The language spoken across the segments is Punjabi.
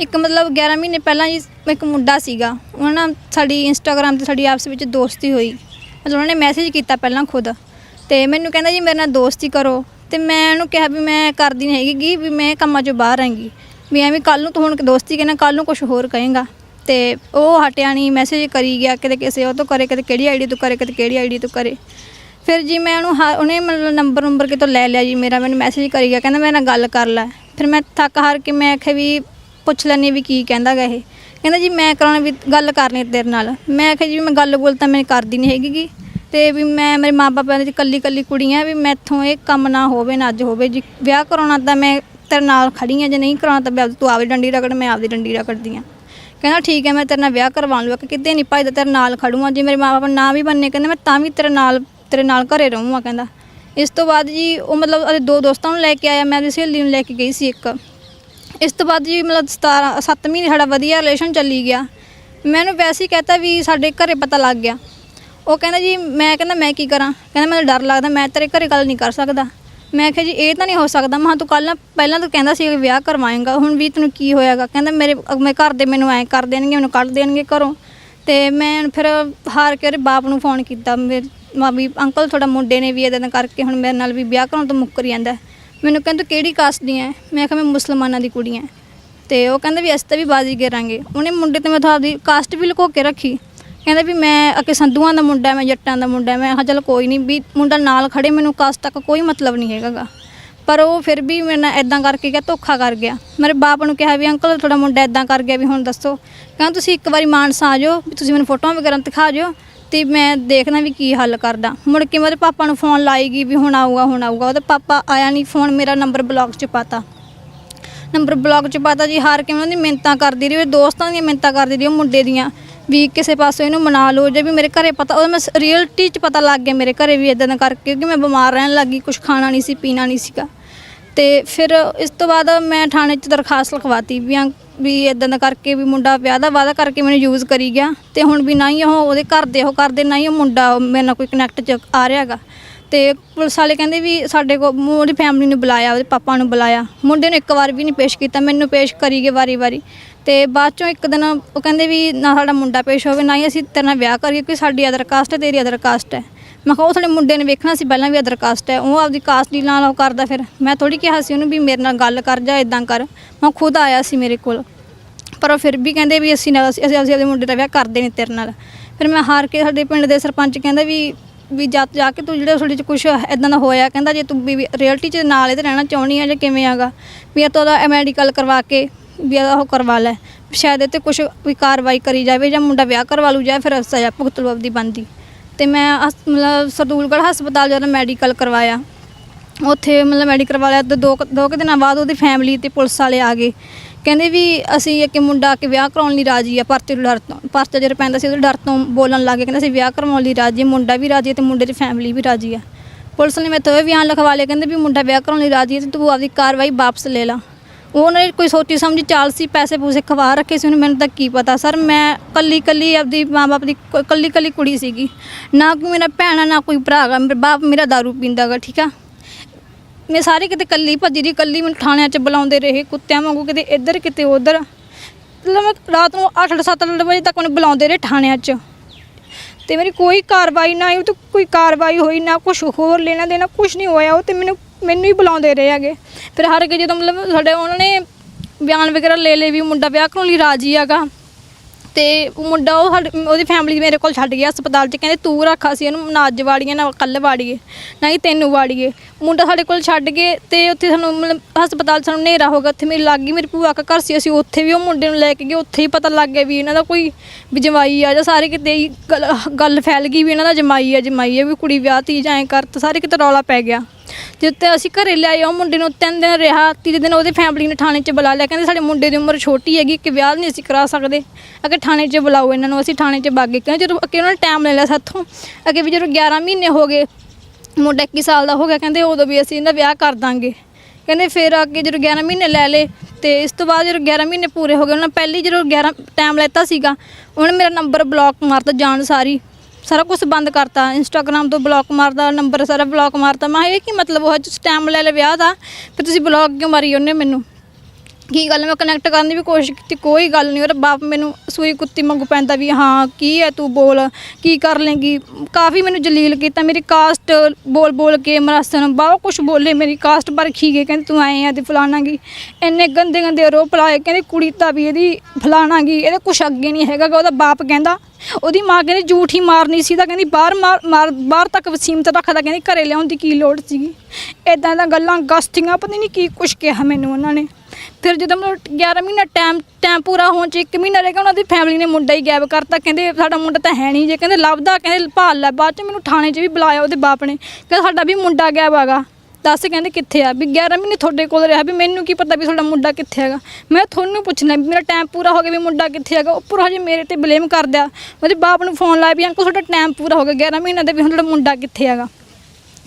ਇੱਕ ਮਤਲਬ 11 ਮਹੀਨੇ ਪਹਿਲਾਂ ਜੀ ਇੱਕ ਮੁੰਡਾ ਸੀਗਾ ਉਹਨਾਂ ਨਾਲ ਸਾਡੀ ਇੰਸਟਾਗ੍ਰam ਤੇ ਸਾਡੀ ਆਪਸ ਵਿੱਚ ਦੋਸਤੀ ਹੋਈ। ਮਤਲਬ ਉਹਨਾਂ ਨੇ ਮੈਸੇਜ ਕੀਤਾ ਪਹਿਲਾਂ ਖੁਦ ਤੇ ਮੈਨੂੰ ਕਹਿੰਦਾ ਜੀ ਮੇਰੇ ਨਾਲ ਦੋਸਤੀ ਕਰੋ ਤੇ ਮੈਂ ਉਹਨੂੰ ਕਿਹਾ ਵੀ ਮੈਂ ਕਰਦੀ ਨਹੀਂ ਹੈਗੀ ਗੀ, ਵੀ ਮੈਂ ਕੰਮਾਂ 'ਚੋਂ ਬਾਹਰ ਆਂਗੀ। ਵੀ ਐਵੇਂ ਕੱਲ ਨੂੰ ਤੂੰ ਹੁਣ ਦੋਸਤੀ ਕਹਿੰਦਾ ਕੱਲ ਨੂੰ ਕੁਝ ਹੋਰ ਕਹੇਗਾ। ਤੇ ਉਹ ਹਟਿਆ ਨਹੀਂ ਮੈਸੇਜ ਕਰੀ ਗਿਆ ਕਿਤੇ ਕਿਸੇ ਉਹ ਤੋਂ ਕਰੇ ਕਿਤੇ ਕਿਹੜੀ ਆਈਡੀ ਤੋਂ ਕਰੇ ਕਿਤੇ ਕਿਹੜੀ ਆਈਡੀ ਤੋਂ ਕਰੇ। ਫਿਰ ਜੀ ਮੈਂ ਉਹਨੂੰ ਹਾ- ਉਹਨੇ ਮਤਲਬ ਨੰਬਰ ਨੰਬਰ ਕਿਤੋਂ ਲੈ ਲਿਆ ਜੀ ਮੇਰਾ ਮੈਨੂੰ ਮੈਸੇਜ ਕਰੀ ਗਿਆ ਕਹਿੰਦਾ ਮੇਰੇ ਨਾਲ ਗੱਲ ਕਰ ਲੈ। ਫਿਰ ਮੈਂ ਥੱਕ ਹਾਰ ਕੇ ਮੈਂ ਆਖਿਆ ਵੀ ਪੁੱਛ ਲੈਣੀ ਵੀ ਕੀ ਕਹਿੰਦਾ ਗਾ ਇਹ। ਕਹਿੰਦਾ ਜੀ ਮੈਂ ਕਰਾਉਣਾ ਵੀ ਗੱਲ ਕਰਨੀ ਤੇਰੇ ਨਾਲ। ਮੈਂ ਆਖਿਆ ਜੀ ਮੈਂ ਗੱਲ ਬੋਲ ਤਾਂ ਮੈਂ ਕਰਦੀ ਨਹੀਂ ਹੈਗੀ ਗੀ। ਤੇ ਵੀ ਮੈਂ ਮੇਰੇ ਮਾਪੇ ਦੀ ਕੱਲੀ ਕੱਲੀ ਕੁੜੀ ਆ ਵੀ ਮੈਥੋਂ ਇਹ ਕੰਮ ਨਾ ਹੋਵੇ, ਨਾ ਅੱਜ ਹੋਵੇ। ਜੀ ਵਿਆਹ ਕਰਾਉਣਾ ਤਾਂ ਮੈਂ ਤੇਰੇ ਨਾਲ ਖੜੀ ਆ, ਜੇ ਨਹੀਂ ਕਰਾਉਣਾ ਤਾਂ ਤੂੰ ਆਪਦੀ ਡੰਡੀ ਰਗੜ, ਮੈਂ ਆਪਦੀ ਡੰਡੀ ਰਗੜਦੀ ਆ। ਕਹਿੰਦਾ ਠੀਕ ਹੈ ਮੈਂ ਤੇਰੇ ਨਾਲ ਵਿਆਹ ਕਰਵਾ ਲੂਗਾ ਕਿ ਕਿਤੇ ਨਹੀਂ ਭਾਈ ਦਾ ਤੇਰੇ ਨਾਲ ਖੜੂਆਂ ਜੇ ਮੇਰੇ ਮਾਪੇ ਨਾ ਵੀ ਬੰਨੇ, ਕਹਿੰਦੇ ਮੈਂ ਤਾਂ ਵੀ ਤੇਰੇ ਨਾਲ ਤੇਰੇ ਨਾਲ ਘਰੇ ਰਹੂੰਗਾ, ਕਹਿੰਦਾ। ਇਸ ਤੋਂ ਬਾਅਦ ਜੀ ਉਹ ਮਤਲਬ ਉਹਦੇ ਦੋ ਦੋਸਤਾਂ ਨੂੰ ਲੈ ਕੇ ਆਇਆ, ਮੈਂ ਉਹਦੀ ਸਹੇਲੀ ਨੂੰ ਲੈ ਕੇ ਗਈ ਸੀ ਇੱਕ। ਇਸ ਤੋਂ ਬਾਅਦ ਜੀ ਮਤਲਬ 17 7 ਮਹੀਨੇ ਸਾਡਾ ਵਧੀਆ ਰਿਲੇਸ਼ਨ ਚੱਲੀ ਗਿਆ। ਮੈਂ ਉਹਨੂੰ ਵੈਸੇ ਹੀ ਕਹਤਾ ਵੀ ਸਾਡੇ ਘਰੇ ਪਤਾ ਲੱਗ ਗਿਆ। ਉਹ ਕਹਿੰਦਾ ਜੀ, ਮੈਂ ਕਹਿੰਦਾ, ਮੈਂ ਕੀ ਕਰਾਂ? ਕਹਿੰਦਾ, ਮੈਨੂੰ ਡਰ ਲੱਗਦਾ, ਮੈਂ ਤੇਰੇ ਘਰੇ ਗੱਲ ਨਹੀਂ ਕਰ ਸਕਦਾ। ਮੈਂ ਕਿਹਾ ਜੀ, ਇਹ ਤਾਂ ਨਹੀਂ ਹੋ ਸਕਦਾ। ਮੈਂ ਕਿਹਾ, ਤੂੰ ਕੱਲ ਪਹਿਲਾਂ ਤੂੰ ਕਹਿੰਦਾ ਸੀ ਕਿ ਵਿਆਹ ਕਰਵਾਏਗਾ। ਹੁਣ ਵੀ ਤੈਨੂੰ ਕੀ ਹੋਇਆਗਾ? ਕਹਿੰਦਾ, ਮੇਰੇ ਮੇਰੇ ਘਰ ਦੇ ਮੈਨੂੰ ਐਂ ਕਰ ਦੇਣਗੇ, ਮੈਨੂੰ ਕੱਢ ਦੇਣਗੇ ਘਰੋਂ। ਤੇ ਮੈਂ ਫਿਰ ਹਾਰ ਕੇ ਉਹਦੇ ਬਾਪ ਨੂੰ ਫੋਨ ਕੀਤਾ। ਮੇਰੇ ਮਾ ਵੀ ਅੰਕਲ ਤੁਹਾਡਾ ਮੁੰਡੇ ਨੇ ਵੀ ਇਹਦਾਂ ਕਰਕੇ ਹੁਣ ਮੇਰੇ ਨਾਲ ਵੀ ਵਿਆਹ ਕਰਾਉਣ ਤੋਂ ਮੁੱਕਰ ਜਾਂਦਾ। ਮੈਨੂੰ ਕਹਿੰਦਾ ਕਿਹੜੀ ਕਾਸਟ ਦੀ ਹੈ ਮੈਂ ਕਿਹਾ ਮੈਂ ਮੁਸਲਮਾਨਾਂ ਦੀ ਕੁੜੀ ਹਾਂ ਤੇ ਉਹ ਕਹਿੰਦਾ ਵੀ ਅਸੀਂ ਤਾਂ ਵੀ ਬਾਜ਼ੀ ਕਰਾਂਗੇ। ਉਹਨੇ ਮੁੰਡੇ ਤੇ ਮੈਂ ਤੁਹਾਡੀ ਕਾਸਟ ਵੀ ਲੁਕੋ ਕੇ ਰੱਖੀ। ਕਹਿੰਦਾ ਵੀ ਮੈਂ ਅੱਗੇ ਸੰਧੂਆਂ ਦਾ ਮੁੰਡਾ, ਮੈਂ ਜੱਟਾਂ ਦਾ ਮੁੰਡਾ, ਮੈਂ ਹਾਂ ਚਲ ਕੋਈ ਨਹੀਂ ਵੀ ਮੁੰਡਾ ਨਾਲ ਖੜੇ, ਮੈਨੂੰ ਕਾਸਟ ਤੱਕ ਕੋਈ ਮਤਲਬ ਨਹੀਂ ਹੈਗਾਗਾ। ਪਰ ਉਹ ਫਿਰ ਵੀ ਮੇਰੇ ਨਾਲ ਇਦਾਂ ਕਰਕੇ ਗਿਆ, ਧੋਖਾ ਕਰ ਗਿਆ। ਮੇਰੇ ਬਾਪ ਨੂੰ ਕਿਹਾ ਵੀ, ਅੰਕਲ, ਤੁਹਾਡਾ ਮੁੰਡਾ ਇਦਾਂ ਕਰ ਗਿਆ ਵੀ, ਹੁਣ ਦੱਸੋ। ਕਹਿੰਦਾ, ਤੁਸੀਂ ਇੱਕ ਵਾਰੀ ਮਾਨਸਾ ਆ ਜਾਓ, ਵੀ ਤੁਸੀਂ ਮੈਨੂੰ ਫੋਟੋਆਂ ਵਗੈਰਾ ਦਿਖਾ ਜਿਓ ਤੇ ਮੈਂ ਦੇਖਣਾ ਵੀ ਕੀ ਹੱਲ ਕਰਦਾ। ਮੁੜ ਕੇ ਮੇਰੇ ਪਾਪਾ ਨੂੰ ਫੋਨ ਲਾਏਗੀ ਵੀ ਹੁਣ ਆਊਗਾ ਹੁਣ ਆਊਗਾ। ਉਹਦੇ ਪਾਪਾ ਆਇਆ ਨਹੀਂ ਫੋਨ ਮੇਰਾ ਨੰਬਰ ਬਲੌਕ 'ਚ ਪਾਤਾ। ਨੰਬਰ ਬਲੌਕ 'ਚ ਪਾਤਾ ਜੀ, ਹਾਰ ਕੇ ਉਹਨਾਂ ਦੀ ਮਿੰਤਾਂ ਕਰਦੀ ਰਹੀ, ਉਹਦੇ ਦੋਸਤਾਂ ਦੀਆਂ ਮਿੰਤਾਂ ਕਰਦੀ ਰਹੀ, ਉਹ ਮੁੰਡੇ ਦੀਆਂ। ਵੀ ਕਿਸੇ ਪਾਸੋਂ ਇਹਨੂੰ ਮਨਾ ਲਓ, ਜੇ ਵੀ ਮੇਰੇ ਘਰੇ ਪਤਾ ਉਹ ਮੈਂ ਰਿਅਲਟੀ 'ਚ ਪਤਾ ਲੱਗ ਗਿਆ ਮੇਰੇ ਘਰੇ ਵੀ ਇਦਾਂ ਦਾ ਕਰਕੇ, ਕਿਉਂਕਿ ਮੈਂ ਬਿਮਾਰ ਰਹਿਣ ਲੱਗੀ ਕੁਝ ਖਾਣਾ ਨਹੀਂ ਸੀ, ਪੀਣਾ ਨਹੀਂ ਸੀਗਾ। ਤੇ ਫਿਰ ਇਸ ਤੋਂ ਬਾਅਦ ਮੈਂ ਥਾਣੇ 'ਚ ਦਰਖਾਸਤ ਲਿਖਵਾਤੀ ਵੀ ਆਂ- ਵੀ ਇਦਾਂ ਦਾ ਕਰਕੇ ਵੀ ਮੁੰਡਾ ਵਿਆਹ ਦਾ ਵਾਅਦਾ ਕਰਕੇ ਮੈਨੂੰ ਯੂਜ਼ ਕਰੀ ਗਿਆ ਤੇ ਹੁਣ ਵੀ ਨਾ ਹੀ ਉਹ ਉਹਦੇ ਘਰ ਦੇ, ਉਹ ਕਰਦੇ ਨਾ ਹੀ ਉਹ ਮੁੰਡਾ ਮੇਰੇ ਨਾਲ ਕੋਈ ਕਨੈਕਟ 'ਚ ਆ ਰਿਹਾਗਾ ਤੇ ਪੁਲਿਸ ਵਾਲੇ ਕਹਿੰਦੇ ਵੀ ਸਾਡੇ ਕੋਲ ਉਹਦੀ ਫੈਮਿਲੀ ਨੂੰ ਬੁਲਾਇਆ, ਉਹਦੇ ਪਾਪਾ ਨੂੰ ਬੁਲਾਇਆ। ਮੁੰਡੇ ਨੂੰ ਇੱਕ ਵਾਰ ਵੀ ਨਹੀਂ ਪੇਸ਼ ਕੀਤਾ, ਮੈਨੂੰ ਪੇਸ਼ ਕਰੀ ਗਏ ਵਾਰੀ-ਵਾਰੀ ਤੇ ਬਾਅਦ ਚੋਂ ਇੱਕ ਦਿਨ ਉਹ ਕਹਿੰਦੇ ਵੀ ਨਾ ਸਾਡਾ ਮੁੰਡਾ ਪੇਸ਼ ਹੋਵੇ, ਨਾ ਹੀ ਅਸੀਂ ਤੇਰੇ ਨਾਲ ਵਿਆਹ ਕਰੀਏ ਕਿ ਸਾਡੀ ਅਦਰ ਕਾਸਟ ਹੈ, ਤੇਰੀ ਅਦਰ ਕਾਸਟ ਹੈ। ਮੈਂ ਕਿਹਾ ਉਹ ਸਾਡੇ ਮੁੰਡੇ ਨੇ ਵੇਖਣਾ ਸੀ, ਪਹਿਲਾਂ ਵੀ ਅਦਰ ਕਾਸਟ ਹੈ। ਉਹ ਆਪਦੀ ਕਾਸਟ ਦੀ ਨਾਲ ਉਹ ਕਰਦਾ ਫਿਰ। ਮੈਂ ਥੋੜੀ ਕਿਹਾ ਸੀ ਉਹਨੂੰ ਵੀ ਮੇਰੇ ਨਾਲ ਗੱਲ ਕਰ ਜਾ ਇਦਾਂ ਕਰ। ਮੈਂ ਖੁਦ ਆਇਆ ਸੀ ਮੇਰੇ ਕੋਲ। ਪਰ ਉਹ ਫਿਰ ਵੀ ਕਹਿੰਦੇ ਵੀ ਅਸੀਂ ਨਾ ਅਸੀਂ ਅਸੀਂ ਆਪਦੇ ਮੁੰਡੇ ਦਾ ਵਿਆਹ ਕਰਦੇ ਨਹੀਂ ਤੇਰੇ ਨਾਲ। ਫਿਰ ਮੈਂ ਹਾਰ ਕੇ ਸਾਡੇ ਪਿੰਡ ਦੇ ਸਰਪੰਚ ਕਹਿੰਦਾ ਵੀ ਵੀ ਜਾ ਜਾ ਕੇ ਤੂੰ ਜਿਹੜਾ ਤੁਹਾਡੇ ਚ ਕੁਝ ਇਦਾਂ ਦਾ ਹੋਇਆ, ਕਹਿੰਦਾ ਜੇ ਤੂੰ ਵੀ ਰਿਐਲਿਟੀ ਚ ਨਾਲ ਇਹਦੇ ਰਹਿਣਾ ਚਾਹੁੰਦੀ ਆ ਜਾਂ ਕਿਵੇਂ ਆਗਾ? ਵੀ ਇਹ ਤੋਂ ਉਹਦਾ ਮੈਡੀਕਲ ਕਰਵਾ ਕੇ ਵੀ ਇਹਦਾ ਉਹ ਕਰਵਾ ਲੈ। ਸ਼ਾਇਦ ਇਹ ਤੇ ਕੁਝ ਵੀ ਕਾਰਵਾਈ ਕਰੀ ਜਾਵੇ ਜਾਂ ਮੁੰਡਾ ਵਿਆਹ ਕਰਵਾ ਲੂ ਜਾਂ ਫਿਰ ਸਜ਼ਾ ਭੁਗਤ ਲੂ ਆਪਦੀ ਬੰਦੀ ਤੇ ਮੈਂ ਹਸ- ਮਤਲਬ ਸਰਦੂਲਗੜ੍ਹ ਹਸਪਤਾਲ ਜਦੋਂ ਮੈਡੀਕਲ ਕਰਵਾਇਆ ਉੱਥੇ ਮਤਲਬ ਮੈਡੀਕਲ ਵਾਲਿਆਂ ਤੋਂ ਦੋ ਕੁ- ਦੋ ਕੁ ਦਿਨਾਂ ਬਾਅਦ ਉਹਦੀ ਫੈਮਿਲੀ ਤੇ ਪੁਲਿਸ ਵਾਲੇ ਆ ਗਏ। ਕਹਿੰਦੇ ਵੀ ਅਸੀਂ ਇੱਕ ਮੁੰਡਾ ਕੇ ਵਿਆਹ ਕਰਾਉਣ ਲਈ ਰਾਜੀ ਆ ਪਰਚੇ ਤੋਂ ਡਰ ਤੋਂ ਪਰਚਾ ਜਦੋਂ ਪੈਂਦਾ ਸੀ ਉਹਦੇ ਡਰ ਤੋਂ ਬੋਲਣ ਲੱਗੇ ਕਹਿੰਦੇ ਅਸੀਂ ਵਿਆਹ ਕਰਵਾਉਣ ਲਈ ਰਾਜੀ ਹਾਂ, ਮੁੰਡਾ ਵੀ ਰਾਜੀ ਹੈ ਤੇ ਮੁੰਡੇ ਦੀ ਫੈਮਿਲੀ ਵੀ ਰਾਜੀ ਆ। ਪੁਲਿਸ ਨੇ ਮੈਥੋਂ ਇਹ ਬਿਆਨ ਲਿਖਵਾ ਲਿਆ ਕਹਿੰਦੇ ਵੀ ਮੁੰਡਾ ਵਿਆਹ ਕਰਾਉਣ ਲਈ ਰਾਜੀ ਹੈ ਤੇ ਤੂੰ ਆਪਦੀ ਕਾਰਵਾਈ ਵਾਪਸ ਲੈ ਲਾ। ਉਹਨਾਂ ਨੇ ਕੋਈ ਸੋਚੀ ਸਮਝੀ ਚਾਲ ਸੀ ਪੈਸੇ ਪੂਸੇ ਖਵਾ ਰੱਖੇ ਸੀ ਉਹਨੂੰ ਮੈਨੂੰ ਤਾਂ ਕੀ ਪਤਾ ਸਰ ਮੈਂ ਕੱਲੀ ਕੱਲੀ ਆਪਦੀ ਮਾਂ-ਬਾਪ ਦੀ ਕ- ਕੱਲੀ ਕੱਲੀ ਕੁੜੀ ਸੀਗੀ। ਨਾ ਕੋਈ ਮੇਰਾ ਭੈਣ ਆ, ਨਾ ਕੋਈ ਭਰਾ ਗਾ ਮੇਰਾ ਬਾਪ ਮੇਰਾ ਦਾਰੂ ਪੀਂਦਾ ਗਾ ਠੀਕ ਆ? ਮੈਂ ਸਾਰੇ ਕਿਤੇ ਕੱਲੀ ਭੱਜੀ ਦੀ ਕੱਲੀ ਮੈਨੂੰ ਥਾਣਿਆਂ 'ਚ ਬੁਲਾਉਂਦੇ ਰਹੇ ਕੁੱਤਿਆਂ ਵਾਂਗੂ ਕਿਤੇ ਇੱਧਰ ਕਿਤੇ ਉੱਧਰ। ਮਤਲਬ ਮੈਂ ਰਾਤ ਨੂੰ 8 7 ਵਜੇ ਤੱਕ ਮੈਨੂੰ ਬੁਲਾਉਂਦੇ ਰਹੇ ਥਾਣਿਆਂ 'ਚ। ਤੇ ਮੇਰੀ ਕੋਈ ਕਾਰਵਾਈ ਨਾ ਹੋਈ ਤੇ ਕੋਈ ਕਾਰਵਾਈ ਹੋਈ ਨਾ ਕੁਝ ਹੋਰ ਲੈਣਾ ਦੇਣਾ ਕੁਝ ਨਹੀਂ ਹੋਇਆ ਉਹ ਤੇ ਮੈਨੂੰ ਮੈਨੂੰ ਹੀ ਬੁਲਾਉਂਦੇ ਰਹੇ ਹੈਗੇ। ਫਿਰ ਹਰ ਇੱਕ ਜਦੋਂ ਮਤਲਬ ਸਾਡੇ ਉਹਨਾਂ ਨੇ ਬਿਆਨ ਵਗੈਰਾ ਲੈ ਲਏ ਵੀ ਮੁੰਡਾ ਵਿਆਹ ਕਰਾਉਣ ਲਈ ਰਾਜੀ ਹੈਗਾ। ਤੇ ਉਹ ਮੁੰਡਾ ਉਹ ਸਾਡੇ- ਉਹਦੀ ਫੈਮਿਲੀ ਮੇਰੇ ਕੋਲ ਛੱਡ ਗਿਆ ਹਸਪਤਾਲ 'ਚ, ਕਹਿੰਦੇ ਤੂੰ ਰੱਖਾ ਸੀ ਇਹਨੂੰ ਨਾ ਅੱਜ ਵਾੜੀਏ, ਨਾ ਕੱਲ ਵਾੜੀਏ, ਨਾ ਹੀ ਤੈਨੂੰ ਵਾੜੀਏ। ਮੁੰਡਾ ਸਾਡੇ ਕੋਲ ਛੱਡ ਗਏ ਤੇ ਉੱਥੇ ਸਾਨੂੰ ਮਤਲਬ ਹਸਪਤਾਲ 'ਚ ਸਾਨੂੰ ਹਨੇਰਾ ਹੋ ਗਿਆ, ਉੱਥੇ ਮੇਰੀ ਲੱਗ ਗਈ ਮੇਰੀ ਭੂਆ ਦਾ ਘਰ ਸੀ, ਅਸੀਂ ਉੱਥੇ ਵੀ ਉਹ ਮੁੰਡੇ ਨੂੰ ਲੈ ਕੇ ਗਏ, ਉੱਥੇ ਹੀ ਪਤਾ ਲੱਗ ਗਿਆ ਵੀ ਇਹਨਾਂ ਦਾ ਕੋਈ ਵੀ ਜਮਾਈ ਆ ਜਾਂ ਸਾਰੇ ਕਿਤੇ ਹੀ ਗੱਲ- ਗੱਲ ਫੈਲ ਗਈ ਵੀ ਇਹਨਾਂ ਦਾ ਜਮਾਈ ਆ ਜਮਾਈ ਆ ਵੀ ਕੁੜੀ ਵਿਆਹਤੀ ਜਾਂ ਐਂ ਕਰ ਤਾਂ ਸਾਰੇ ਕਿਤੇ ਰੌਲਾ ਪੈ ਗਿਆ। ਜਿੱਤੇ ਅਸੀਂ ਘਰੇ ਲਿਆਏ, ਉਹ ਮੁੰਡੇ ਨੂੰ ਤਿੰਨ ਦਿਨ ਰਿਹਾ, ਤੀਜੇ ਦਿਨ ਉਹਦੇ ਫੈਮਿਲੀ ਨੇ ਥਾਣੇ 'ਚ ਬੁਲਾ ਲਿਆ, ਕਹਿੰਦੇ ਸਾਡੇ ਮੁੰਡੇ ਦੀ ਉਮਰ ਛੋਟੀ ਹੈਗੀ, ਕਿ ਵਿਆਹ ਨਹੀਂ ਅਸੀਂ ਕਰਾ ਸਕਦੇ। ਅਗੇ ਥਾਣੇ 'ਚ ਬੁਲਾਓ ਇਹਨਾਂ ਨੂੰ, ਅਸੀਂ ਥਾਣੇ 'ਚ ਬਾਗੇ ਕਹਿੰਦੇ ਜਦੋਂ ਅੱਗੇ ਉਹਨਾਂ ਨੇ ਟਾਈਮ ਲੈ ਲਿਆ ਸਾਥੋਂ, ਅੱਗੇ ਵੀ ਜਦੋਂ 11 ਮਹੀਨੇ ਹੋ ਗਏ, ਮੁੰਡਾ 21 ਸਾਲ ਦਾ ਹੋ ਗਿਆ, ਕਹਿੰਦੇ ਉਦੋਂ ਵੀ ਅਸੀਂ ਇਹਦਾ ਵਿਆਹ ਕਰ ਦਾਂਗੇ। ਕਹਿੰਦੇ ਫਿਰ ਅੱਗੇ ਜਦੋਂ 11 ਮਹੀਨੇ ਲੈ ਲਏ, ਤੇ ਇਸ ਤੋਂ ਬਾਅਦ ਜਦੋਂ 11 ਮਹੀਨੇ ਪੂਰੇ ਹੋ ਗਏ, ਉਹਨਾਂ ਪਹਿਲੀ ਜਦੋਂ 11 ਟਾਈਮ ਲੈਤਾ ਸੀਗਾ, ਉਹਨੇ ਮੇਰਾ ਨੰਬਰ ਬਲੌਕ ਮਾਰਤਾ ਜਾਣ ਸਾਰੀ। ਸਾਰਾ ਕੁਝ ਬੰਦ ਕਰਤਾ ਇੰਸਟਾਗ੍ਰam ਤੋਂ ਬਲੌਕ ਮਾਰਦਾ ਨੰਬਰ ਸਾਰਾ ਬਲੌਕ ਮਾਰਤਾ। ਮੈਂ ਕਿਹਾ, ਇਹ ਕੀ ਮਤਲਬ, ਉਹ ਜਿਸ ਟਾਈਮ ਲੈ ਲੈ ਵਿਆਹ ਦਾ ਫਿਰ ਤੁਸੀਂ ਬਲੌਕ ਕਿਉਂ ਮਾਰੀ ਉਹਨੇ ਮੈਨੂੰ? ਕੀ ਗੱਲ ਮੈਂ ਕਨੈਕਟ ਕਰਨ ਦੀ ਵੀ ਕੋਸ਼ਿਸ਼ ਕੀਤੀ, ਕੋਈ ਗੱਲ ਨਹੀਂ। ਉਹਦਾ ਬਾਪ ਮੈਨੂੰ ਸੂਈ ਕੁੱਤੀ ਵਾਂਗੂ ਪੈਂਦਾ ਵੀ, ਹਾਂ, ਕੀ ਹੈ ਤੂੰ? ਬੋਲ, ਕੀ ਕਰ ਲੇਂਗੀ? ਕਾਫੀ ਮੈਨੂੰ ਜਲੀਲ ਕੀਤਾ। ਮੇਰੀ ਕਾਸਟ ਬੋਲ ਬੋਲ ਕੇ ਮਰਾਸਨ ਬਹੁਤ ਕੁਝ ਬੋਲੇ। ਮੇਰੀ ਕਾਸਟ ਪਰ ਖੀ ਗਏ, ਕਹਿੰਦੇ, ਤੂੰ ਆਏ ਆ ਤੇ ਫਲਾਣਾਗੀ ਇੰਨੇ ਗੰਦੇ ਗੰਦੇ ਆਰੋਪ ਲਾਏ। ਕਹਿੰਦੇ, ਕੁੜੀ ਤਾਂ ਵੀ ਇਹਦੀ ਫਲਾਣਾ ਗੀ, ਇਹਦੇ ਕੁਛ ਅੱਗੇ ਨਹੀਂ ਹੈਗਾ ਉਹਦਾ ਬਾਪ ਕਹਿੰਦਾ, ਉਹਦੀ ਮਾਂ ਕਹਿੰਦੀ, ਝੂਠ ਹੀ ਮਾਰਨੀ ਸੀ। ਤਾਂ ਕਹਿੰਦੀ, ਬਾਹਰ ਮਾਰ, ਮਾਰ- ਬਾਹਰ ਤੱਕ ਵਸੀਮਤ ਰੱਖਦਾ। ਕਹਿੰਦੀ, ਘਰੇ ਲਿਆਉਣ ਦੀ ਕੀ ਲੋੜ ਸੀਗੀ? ਇਦਾਂ ਦਾ ਗੱਲਾਂ, ਗਸਤੀਆਂ, ਪਤਾ ਨਹੀਂ ਕੀ ਕੁਛ ਕਿਹਾ ਮੈਨੂੰ ਉਹਨਾਂ ਨੇ। ਫਿਰ ਜਦੋਂ ਮਤਲਬ 11 ਮਹੀਨਾ ਟਾਈਮ ਟਾਈਮ ਪੂਰਾ ਹੋਣ ਚ ਇੱਕ ਮਹੀਨਾ ਰਹਿ ਗਿਆ, ਉਹਨਾਂ ਦੀ ਫੈਮਿਲੀ ਨੇ ਮੁੰਡਾ ਹੀ ਗਾਇਬ ਕਰਤਾ। ਕਹਿੰਦੇ ਸਾਡਾ ਮੁੰਡਾ ਤਾਂ ਹੈ ਨਹੀਂ ਜੇ, ਕਹਿੰਦੇ ਲੱਭਦਾ, ਕਹਿੰਦੇ ਭਾਲ ਲੈ, ਬਾਅਦ ਚ ਮੈਨੂੰ ਥਾਣੇ 'ਚ ਵੀ ਬੁਲਾਇਆ ਉਹਦੇ ਬਾਪ ਨੇ। ਕਹਿੰਦਾ ਸਾਡਾ ਵੀ ਮੁੰਡਾ ਗਾਇਬ ਹੈਗਾ। ਦੱਸ ਕਹਿੰਦੇ ਕਿੱਥੇ ਆ? ਵੀ 11 ਮਹੀਨੇ ਤੁਹਾਡੇ ਕੋਲ ਰਿਹਾ, ਵੀ ਮੈਨੂੰ ਕੀ ਪਤਾ ਵੀ ਤੁਹਾਡਾ ਮੁੰਡਾ ਕਿੱਥੇ ਹੈਗਾ। ਮੈਂ ਤੁਹਾਨੂੰ ਪੁੱਛਣਾ ਵੀ ਮੇਰਾ ਟਾਈਮ ਪੂਰਾ ਹੋ ਗਿਆ ਵੀ ਮੁੰਡਾ ਕਿੱਥੇ ਹੈਗਾ, ਉੱਪਰ ਹਜੇ ਮੇਰੇ ਤੇ ਬਲੇਮ ਕਰਦਿਆ ਉਹਦੇ ਬਾਪ ਨੂੰ ਫੋਨ ਲਾਇਆ ਵੀ ਅੰਕਲ ਤੁਹਾਡਾ ਟਾਈਮ ਪੂਰਾ ਹੋ ਗਿਆ 11 ਮਹੀਨਾ ਦਾ ਵੀ ਹੁਣ ਤੁਹਾਡਾ ਮੁੰਡਾ ਕਿੱਥੇ ਹੈਗਾ।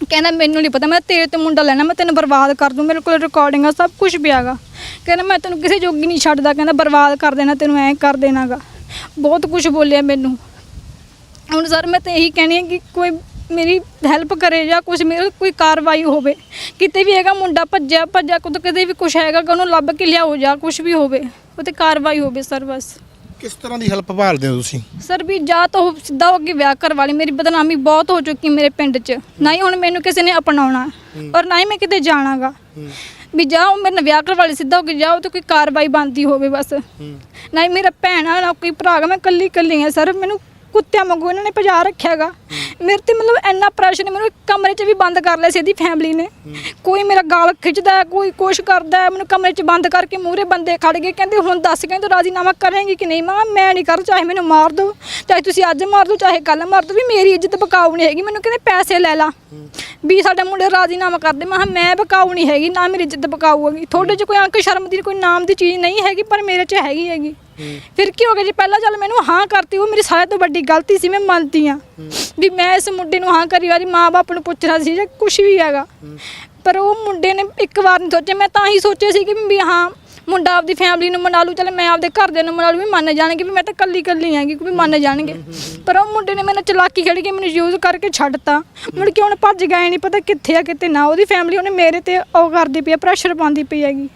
ਕਹਿੰਦਾ ਮੈਨੂੰ ਨਹੀਂ ਪਤਾ, ਮੈਂ ਤੇਰੇ ਤੇ ਮੁੰਡਾ ਲੈਣਾ, ਮੈਂ ਤੈਨੂੰ ਬਰਬਾਦ ਕਰ ਦੂੰ, ਮੇਰੇ ਕੋਲ ਰਿਕਾਰਡਿੰਗ ਆ, ਸਭ ਕੁਝ ਪਿਆ ਗਾ ਕਹਿੰਦਾ ਮੈਂ ਤੈਨੂੰ ਕਿਸੇ ਜੋਗੀ ਨਹੀਂ ਛੱਡਦਾ, ਕਹਿੰਦਾ ਬਰਬਾਦ ਕਰ ਦੇਣਾ, ਤੈਨੂੰ ਐਂ ਕਰ ਦੇਣਾਗਾ। ਬਹੁਤ ਕੁਝ ਬੋਲਿਆ ਮੈਨੂੰ। ਹੁਣ ਸਰ ਮੈਂ ਤਾਂ ਇਹੀ ਕਹਿਣੀ ਹੈ ਕਿ ਕੋਈ ਮੇਰੀ ਹੈਲਪ ਕਰੇ ਜਾਂ ਕੁਝ ਮੇਰੇ ਕੋਈ ਕਾਰਵਾਈ ਹੋਵੇ। ਕਿਤੇ ਵੀ ਹੈਗਾ ਮੁੰਡਾ ਭੱਜਿਆ ਭੱਜਿਆ ਕੁਦ ਕਿਤੇ ਵੀ ਕੁਝ ਹੈਗਾ ਕਿ ਉਹਨੂੰ ਲੱਭ ਕੇ ਲਿਆਓ ਜਾਂ ਕੁਝ ਵੀ ਹੋਵੇ ਉਹ ਤੇ ਕਾਰਵਾਈ ਹੋਵੇ ਸਰ ਬਸ। ਕਿਸ ਤਰ੍ਹਾਂ ਦੀ ਹੈਲਪ ਭਾਲਦੇ ਹੋ ਤੁਸੀਂ? ਸਰ ਵੀ ਜਾਂ ਤਾਂ ਉਹ ਸਿੱਧਾ ਹੋ ਕੇ ਵਿਆਹ ਕਰਵਾ ਲਈ। ਮੇਰੀ ਬਦਨਾਮੀ ਬਹੁਤ ਹੋ ਚੁੱਕੀ ਮੇਰੇ ਪਿੰਡ 'ਚ। ਨਾ ਹੀ ਹੁਣ ਮੈਨੂੰ ਕਿਸੇ ਨੇ ਅਪਣਾਉਣਾ। ਔਰ ਨਾ ਹੀ ਮੈਂ ਕਿਤੇ ਜਾਣਾਗਾ। ਵੀ ਜਾਂ ਉਹ ਮੇਰੇ ਨਾਲ ਵਿਆਹ ਕਰਵਾ ਲਈ ਸਿੱਧਾ ਹੋ ਕੇ ਜਾਓ ਤੇ ਕੋਈ ਕਾਰਵਾਈ ਬਣਦੀ ਹੋਵੇ ਬਸ। ਨਾ ਹੀ ਮੇਰਾ ਭੈਣ ਆ ਨਾ ਕੋਈ ਭਰਾ ਗਾ ਮੈਂ ਕੱਲੀ ਕੱਲੀ ਆ ਸਰ। ਮੈਨੂੰ ਕੁੱਤਿਆਂ ਵਾਂਗੂ ਇਹਨਾਂ ਨੇ ਭਜਾ ਰੱਖਿਆਗਾ ਮੇਰੇ ਤੇ ਮਤਲਬ ਇੰਨਾ ਪ੍ਰੈਸ਼ਰ ਨੇ ਮੈਨੂੰ ਕਮਰੇ 'ਚ ਵੀ ਬੰਦ ਕਰ ਲਿਆ ਸੀ ਇਹਦੀ ਫੈਮਿਲੀ ਨੇ। ਕੋਈ ਮੇਰਾ ਗਾਲ ਖਿੱਚਦਾ ਹੈ, ਕੋਈ ਕੁਛ ਕਰਦਾ ਹੈ, ਮੈਨੂੰ ਕਮਰੇ 'ਚ ਬੰਦ ਕਰਕੇ ਮੂਹਰੇ ਬੰਦੇ ਖੜ ਗਏ ਕਹਿੰਦੇ ਹੁਣ ਦੱਸ ਕਹਿੰਦੇ ਤੂੰ ਰਾਜ਼ੀਨਾਮਾ ਕਰੇਂਗੀ ਕਿ ਨਹੀਂ? ਮਾਂ ਮੈਂ ਨਹੀਂ ਕਰ ਚਾਹੇ ਮੈਨੂੰ ਮਾਰ ਦਿਓ ਚਾਹੇ ਤੁਸੀਂ ਅੱਜ ਮਾਰ ਦਿਓ ਚਾਹੇ ਕੱਲ ਮਾਰ ਦਿਓ ਵੀ ਮੇਰੀ ਇੱਜ਼ਤ ਬਕਾਊ ਨਹੀਂ ਹੈਗੀ ਮੈਨੂੰ ਕਹਿੰਦੇ ਪੈਸੇ ਲੈ ਲਾ। ਵੀ ਸਾਡਾ ਮੁੰਡੇ ਰਾਜ਼ੀਨਾਮਾ ਕਰਦੇ ਮੈਂ ਕਿਹਾ ਮੈਂ ਬਕਾਊ ਨਹੀਂ ਹੈਗੀ ਨਾ ਮੇਰੀ ਇੱਜ਼ਤ ਬਕਾਊ ਹੈਗੀ। ਤੁਹਾਡੇ 'ਚ ਕੋਈ ਅੰਕ ਸ਼ਰਮ ਦੀ ਕੋਈ ਨਾਮ ਦੀ ਚੀਜ਼ ਨਹੀਂ ਹੈਗੀ ਪਰ ਮੇਰੇ 'ਚ ਹੈਗੀ ਹੈਗੀ। ਫਿਰ ਕੀ ਹੋ ਗਿਆ ਜੀ? ਪਹਿਲਾਂ ਚੱਲ ਮੈਨੂੰ ਹਾਂ ਕਰਤੀ, ਉਹ ਮੇਰੀ ਸਾਰਿਆਂ ਤੋਂ ਵੱਡੀ ਗਲਤੀ ਸੀ, ਮੈਂ ਮੰਨਦੀ ਆ ਵੀ ਮੈਂ ਇਸ ਮੁੰਡੇ ਨੂੰ ਹਾਂ ਕਰੀ, ਵਾਰੀ ਮਾਂ-ਬਾਪ ਨੂੰ ਪੁੱਛਣਾ ਸੀ, ਜਾਂ ਕੁਝ ਵੀ ਹੈਗਾ। ਪਰ ਉਹ ਮੁੰਡੇ ਨੇ ਇੱਕ ਵਾਰ ਨਹੀਂ ਸੋਚਿਆ, ਮੈਂ ਤਾਂ ਹੀ ਸੋਚਿਆ ਸੀ ਕਿ ਵੀ ਹਾਂ, ਮੁੰਡਾ ਆਪਦੀ ਫੈਮਿਲੀ ਨੂੰ ਮਨਾ ਲੂ ਚੱਲ ਮੈਂ ਆਪਦੇ ਘਰਦਿਆਂ ਨੂੰ ਮਨਾ ਲੂ ਵੀ ਮੰਨ ਜਾਣਗੇ, ਵੀ ਮੈਂ ਤਾਂ ਕੱਲੀ ਕੱਲੀ ਹੈਗੀ ਵੀ ਮੰਨ ਜਾਣਗੇ। ਪਰ ਉਹ ਮੁੰਡੇ ਨੇ ਮੈਨੂੰ ਚਲਾਕੀ ਖੇਡ ਕੇ ਮੈਨੂੰ ਯੂਜ਼ ਕਰਕੇ ਛੱਡਤਾ। ਮੁੜ ਕੇ ਹੁਣ ਭੱਜ ਗਏ ਨਹੀਂ ਪਤਾ ਕਿੱਥੇ ਆ ਕਿਤੇ ਨਾ, ਉਹਦੀ ਫੈਮਿਲੀ ਉਹਨੇ ਮੇਰੇ ਤੇ ਉਹ ਕਰਦੀ ਪਈ ਆ ਪ੍ਰੈਸ਼ਰ ਪਾਉਂਦੀ ਪਈ ਹੈਗੀ।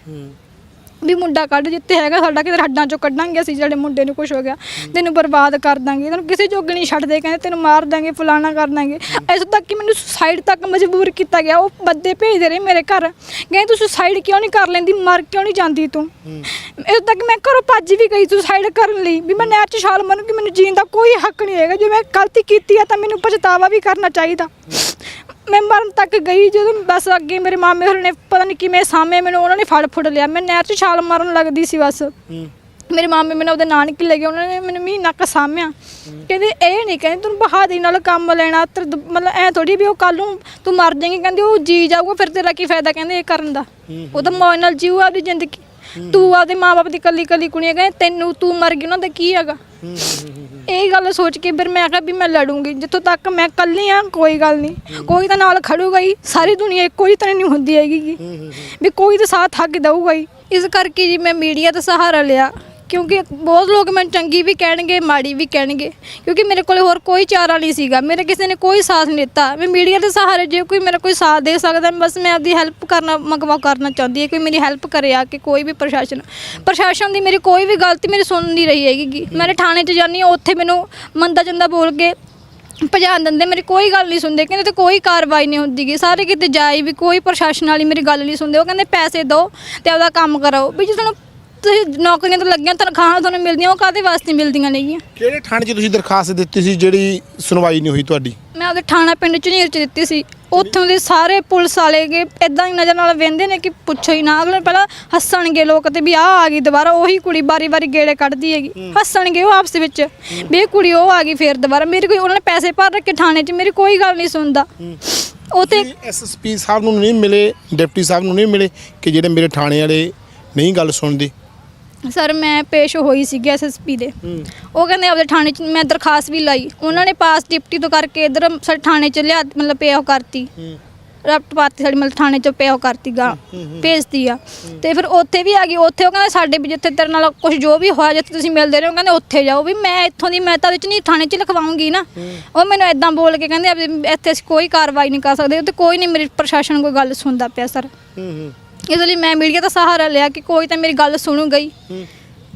ਵੀ ਮੁੰਡਾ ਕੱਢ ਜਿੱਥੇ ਹੈਗਾ ਸਾਡਾ ਕਿਤੇ ਹੱਡਾਂ ਚੋਂ ਕੱਢਾਂਗੇ ਅਸੀਂ ਜਿਹੜੇ ਮੁੰਡੇ ਨੂੰ ਕੁਝ ਹੋ ਗਿਆ। ਤੈਨੂੰ ਬਰਬਾਦ ਕਰ ਦਾਂਗੇ ਤੈਨੂੰ ਕਿਸੇ ਜੋਗ ਨਹੀਂ ਛੱਡਦੇ ਕਹਿੰਦੇ ਤੈਨੂੰ ਮਾਰ ਦਾਂਗੇ ਫਲਾਣਾ ਕਰ ਦਾਂਗੇ। ਇਸ ਤੱਕ ਕਿ ਮੈਨੂੰ ਸੁਸਾਈਡ ਤੱਕ ਮਜਬੂਰ ਕੀਤਾ ਗਿਆ ਉਹ ਬੰਦੇ ਭੇਜਦੇ ਰਹੇ ਮੇਰੇ ਘਰ। ਕਹਿੰਦੇ ਤੂੰ ਸੁਸਾਈਡ ਕਿਉਂ ਨਹੀਂ ਕਰ ਲੈਂਦੀ ਮਰ ਕਿਉਂ ਨਹੀਂ ਜਾਂਦੀ ਤੂੰ? ਇਸ ਤੱਕ ਮੈਂ ਘਰੋਂ ਭੱਜ ਵੀ ਗਈ ਸੁਸਾਈਡ ਕਰਨ ਲਈ। ਵੀ ਮੈਂ ਨਹਿਰ 'ਚ ਛਾਲ ਮਾਰੂ ਕਿ ਮੈਨੂੰ ਜੀਣ ਦਾ ਕੋਈ ਹੱਕ ਨਹੀਂ ਹੈਗਾ। ਜੇ ਮੈਂ ਗਲਤੀ ਕੀਤੀ ਹੈ ਤਾਂ ਮੈਨੂੰ ਪਛਤਾਵਾ ਵੀ ਕਰਨਾ ਚਾਹੀਦਾ। ਮੈਂ ਮਰਨ ਤੱਕ ਗਈ ਜਦੋਂ ਬਸ ਅੱਗੇ ਮੇਰੇ ਮਾਮੇ ਹੋਰਾਂ ਨੇ ਪਤਾ ਨਹੀਂ ਕਿਵੇਂ ਸਾਹਮਣੇ ਮੈਨੂੰ ਉਹਨਾਂ ਨੇ ਫੜ ਫੁੜ ਲਿਆ। ਮੈਂ ਨਹਿਰ 'ਚ ਛਾਲ ਮਾਰਨ ਲੱਗਦੀ ਸੀ ਬਸ। ਮੇਰੇ ਮਾਮੇ ਮੈਨੂੰ ਉਹਦੇ ਨਾਨਕੇ ਲੈ ਗਏ ਉਹਨਾਂ ਨੇ ਮੈਨੂੰ ਮਹੀਨਾ ਕੁ ਸਾਂਭਿਆ ਕਹਿੰਦੇ ਇਹ ਨਹੀਂ ਕਹਿੰਦੇ ਤੈਨੂੰ ਬਹਾਦਰੀ ਨਾਲ ਕੰਮ ਲੈਣਾ ਤੇਰੇ ਦ- ਮਤਲਬ ਐ ਥੋੜੀ ਵੀ ਉਹ ਕੱਲ ਨੂੰ ਤੂੰ ਮਰ ਜਾਏਂਗੀ ਕਹਿੰਦੇ ਉਹ ਜੀ ਜਾਊਗਾ ਫਿਰ ਤੇਰਾ ਕੀ ਫਾਇਦਾ ਕਹਿੰਦੇ ਇਹ ਕਰਨ ਦਾ। ਉਹ ਤਾਂ ਮੌਜ ਨਾਲ ਜੀਊ ਆਪਦੀ ਜ਼ਿੰਦਗੀ। ਤੂੰ ਆਪਦੇ ਮਾਪੇ ਦੀ ਕੱਲੀ ਕੱਲੀ ਕੁੜੀ ਕਹਿੰਦੇ ਤੈਨੂੰ ਤੂੰ ਮਰ ਗਈ ਉਹਨਾਂ ਦਾ ਕੀ ਹੈਗਾ? ਇਹ ਗੱਲ ਸੋਚ ਕੇ ਫਿਰ ਮੈਂ ਕਿਹਾ ਵੀ ਮੈਂ ਲੜੂੰਗੀ। ਜਿੱਥੋਂ ਤੱਕ ਮੈਂ ਕੱਲੀ ਆ ਕੋਈ ਗੱਲ ਨਹੀਂ। ਕੋਈ ਤਾਂ ਨਾਲ ਖੜੂਗਾ ਹੀ। ਸਾਰੀ ਦੁਨੀਆ ਇੱਕੋ ਹੀ ਤਰ੍ਹਾਂ ਨਹੀਂ ਹੁੰਦੀ ਹੈਗੀ ਗੀ। ਵੀ ਕੋਈ ਤਾਂ ਸਾਥ ਹੱਕ ਦਊਗਾ ਹੀ। ਇਸ ਕਰਕੇ ਜੀ ਮੈਂ ਮੀਡੀਆ ਦਾ ਸਹਾਰਾ ਲਿਆ। ਕਿਉਂਕਿ ਬਹੁਤ ਲੋਕ ਮੈਨੂੰ ਚੰਗੀ ਵੀ ਕਹਿਣਗੇ, ਮਾੜੀ ਵੀ ਕਹਿਣਗੇ। ਕਿਉਂਕਿ ਮੇਰੇ ਕੋਲ ਹੋਰ ਕੋਈ ਚਾਰਾ ਨਹੀਂ ਸੀਗਾ। ਮੇਰੇ ਕਿਸੇ ਨੇ ਕੋਈ ਸਾਥ ਨਹੀਂ ਦਿੱਤਾ। ਮੈਂ ਮੀਡੀਆ ਦੇ ਸਹਾਰੇ ਜੇ ਕੋਈ ਮੇਰਾ ਕੋਈ ਸਾਥ ਦੇ ਸਕਦਾ, ਬਸ ਮੈਂ ਆਪਦੀ ਹੈਲਪ ਕਰਨਾ, ਮੰਗਵਾ ਕਰਨਾ ਚਾਹੁੰਦੀ ਹੈ ਕੋਈ ਮੇਰੀ ਹੈਲਪ ਕਰੇ ਆ ਕਿ ਕੋਈ ਵੀ ਪ੍ਰਸ਼ਾਸਨ। ਪ੍ਰਸ਼ਾਸਨ ਦੀ ਮੇਰੀ ਕੋਈ ਵੀ ਗਲਤੀ ਮੇਰੀ ਸੁਣ ਨਹੀਂ ਰਹੀ ਹੈਗੀ ਮੈਂ ਥਾਣੇ 'ਚ ਜਾਂਦੀ ਹਾਂ, ਉੱਥੇ ਮੈਨੂੰ ਮੰਦਾ ਚੰਦਾ ਬੋਲ ਕੇ ਭਜਾ ਦਿੰਦੇ। ਮੇਰੀ ਕੋਈ ਗੱਲ ਨਹੀਂ ਸੁਣਦੇ। ਕਹਿੰਦੇ ਤੇ ਕੋਈ ਕਾਰਵਾਈ ਨਹੀਂ ਹੁੰਦੀ ਗੀ। ਸਾਰੇ ਕਿਤੇ ਜਾਈ ਵੀ ਕੋਈ ਪ੍ਰਸ਼ਾਸਨ ਵਾਲੀ ਮੇਰੀ ਗੱਲ ਨਹੀਂ ਸੁਣਦੇ। ਉਹ ਕਹਿੰਦੇ ਪੈਸੇ ਦਿਓ ਤੇ ਆਪਦਾ ਕੰਮ ਕਰੋ ਵੀ ਜੇ ਤੁਹਾਨੂੰ ਤੁਸੀਂ ਨੌਕਰੀਆਂ ਤੇ ਲੱਗੀਆਂ ਤਨਖਾਹਾਂ ਤੁਹਾਨੂੰ ਮਿਲਦੀਆਂ ਉਹ ਕਾਦੇ ਵਾਸਤੇ ਮਿਲਦੀਆਂ ਨੇਗੀਆਂ? ਕਿਹੜੇ ਥਾਣੇ 'ਚ ਤੁਸੀਂ ਦਰਖਾਸਤ ਦਿੱਤੀ ਸੀ ਜਿਹੜੀ ਸੁਣਵਾਈ ਨਹੀਂ ਹੋਈ ਤੁਹਾਡੀ? ਮੈਂ ਆਪਦੇ ਥਾਣਾ ਪਿੰਡ ਝਨੀਰ ਚ ਦਿੱਤੀ ਸੀ। ਉੱਥੋਂ ਦੇ ਸਾਰੇ ਪੁਲਿਸ ਵਾਲੇ ਗੇ ਇਦਾਂ ਹੀ ਨਜ਼ਰ ਨਾਲ ਵੇਂਦੇ ਨੇ ਕਿ ਪੁੱਛੋ ਹੀ ਨਾ ਅਗਲੇ ਪਹਿਲਾਂ ਹੱਸਣਗੇ ਲੋਕ ਤੇ ਵੀ ਆ ਆ ਗਈ ਦੁਬਾਰਾ ਉਹੀ ਕੁੜੀ ਬਾਰੀ ਬਾਰੀ ਗੇੜੇ ਕੱਢਦੀ ਹੈਗੀ। ਹੱਸਣਗੇ ਉਹ ਆਪਸ ਵਿੱਚ ਵੀ ਇਹ ਕੁੜੀ ਉਹ ਆ ਗਈ ਫੇਰ ਦੁਬਾਰਾ। ਮੇਰੇ ਕੋਈ ਉਹਨਾਂ ਨੇ ਪੈਸੇ ਭਰ ਰੱਖੇ ਥਾਣੇ 'ਚ ਮੇਰੀ ਕੋਈ ਗੱਲ ਨਹੀਂ ਸੁਣਦਾ। ਉਹ ਤੇ ਐਸਐਸਪੀ ਸਾਹਿਬ ਨੂੰ ਨਹੀਂ ਮਿਲੇ ਡਿਪਟੀ ਸਾਹਿਬ ਨੂੰ ਨਹੀਂ ਮਿਲੇ ਕਿ ਜਿਹੜੇ ਮੇਰੇ ਥਾਣੇ ਵਾਲੇ ਨਹੀਂ ਗੱਲ ਸੁਣਦੇ? ਸਰ ਮੈਂ ਪੇਸ਼ ਹੋਈ ਸੀਗੀ ਐਸਐਸਪੀ ਦੇ। ਉਹ ਕਹਿੰਦੇ ਆਪਦੇ ਥਾਣੇ 'ਚ ਮੈਂ ਦਰਖਾਸਤ ਵੀ ਲਾਈ। ਉਹਨਾਂ ਨੇ ਪਾਸ ਡਿਪਟੀ ਤੋਂ ਕਰਕੇ ਇਧਰ ਸਾਡੇ ਥਾਣੇ 'ਚ ਲਿਆ ਮਤਲਬ ਪੇ ਉਹ ਕਰਤੀ। ਰਪਟ ਪਾਤੀ ਸਾਡੀ ਮਤਲਬ ਥਾਣੇ 'ਚ ਪੇ ਉਹ ਕਰਤੀ ਗਾ ਭੇਜਤੀ ਆ। ਤੇ ਫਿਰ ਉੱਥੇ ਵੀ ਆ ਗਈ। ਉੱਥੇ ਉਹ ਕਹਿੰਦੇ ਸਾਡੇ ਵੀ ਜਿੱਥੇ ਤੇਰੇ ਨਾਲ ਕੁਝ ਜੋ ਵੀ ਹੋਇਆ ਜਿੱਥੇ ਤੁਸੀਂ ਮਿਲਦੇ ਰਹੇ ਹੋ ਕਹਿੰਦੇ ਉੱਥੇ ਜਾਓ। ਵੀ ਮੈਂ ਇੱਥੋਂ ਦੀ ਮੈਂ ਤਾਂ ਵਿੱਚ ਨਹੀਂ ਥਾਣੇ 'ਚ ਲਿਖਵਾਉਂਗੀ ਨਾ। ਉਹ ਮੈਨੂੰ ਇਦਾਂ ਬੋਲ ਕੇ ਕਹਿੰਦੇ ਇੱਥੇ ਅਸੀਂ ਕੋਈ ਕਾਰਵਾਈ ਨਹੀਂ ਕਰ ਸਕਦੇ। ਤੇ ਕੋਈ ਨਹੀਂ ਮੇਰੀ ਪ੍ਰਸ਼ਾਸਨ ਕੋਈ ਗੱਲ ਸੁਣਦਾ ਪਿਆ ਸਰ। ਇਸ ਲਈ ਮੈਂ ਮੀਡੀਆ ਦਾ ਸਹਾਰਾ ਲਿਆ ਕਿ ਕੋਈ ਤਾਂ ਮੇਰੀ ਗੱਲ ਸੁਣੂਗਾ ਹੀ।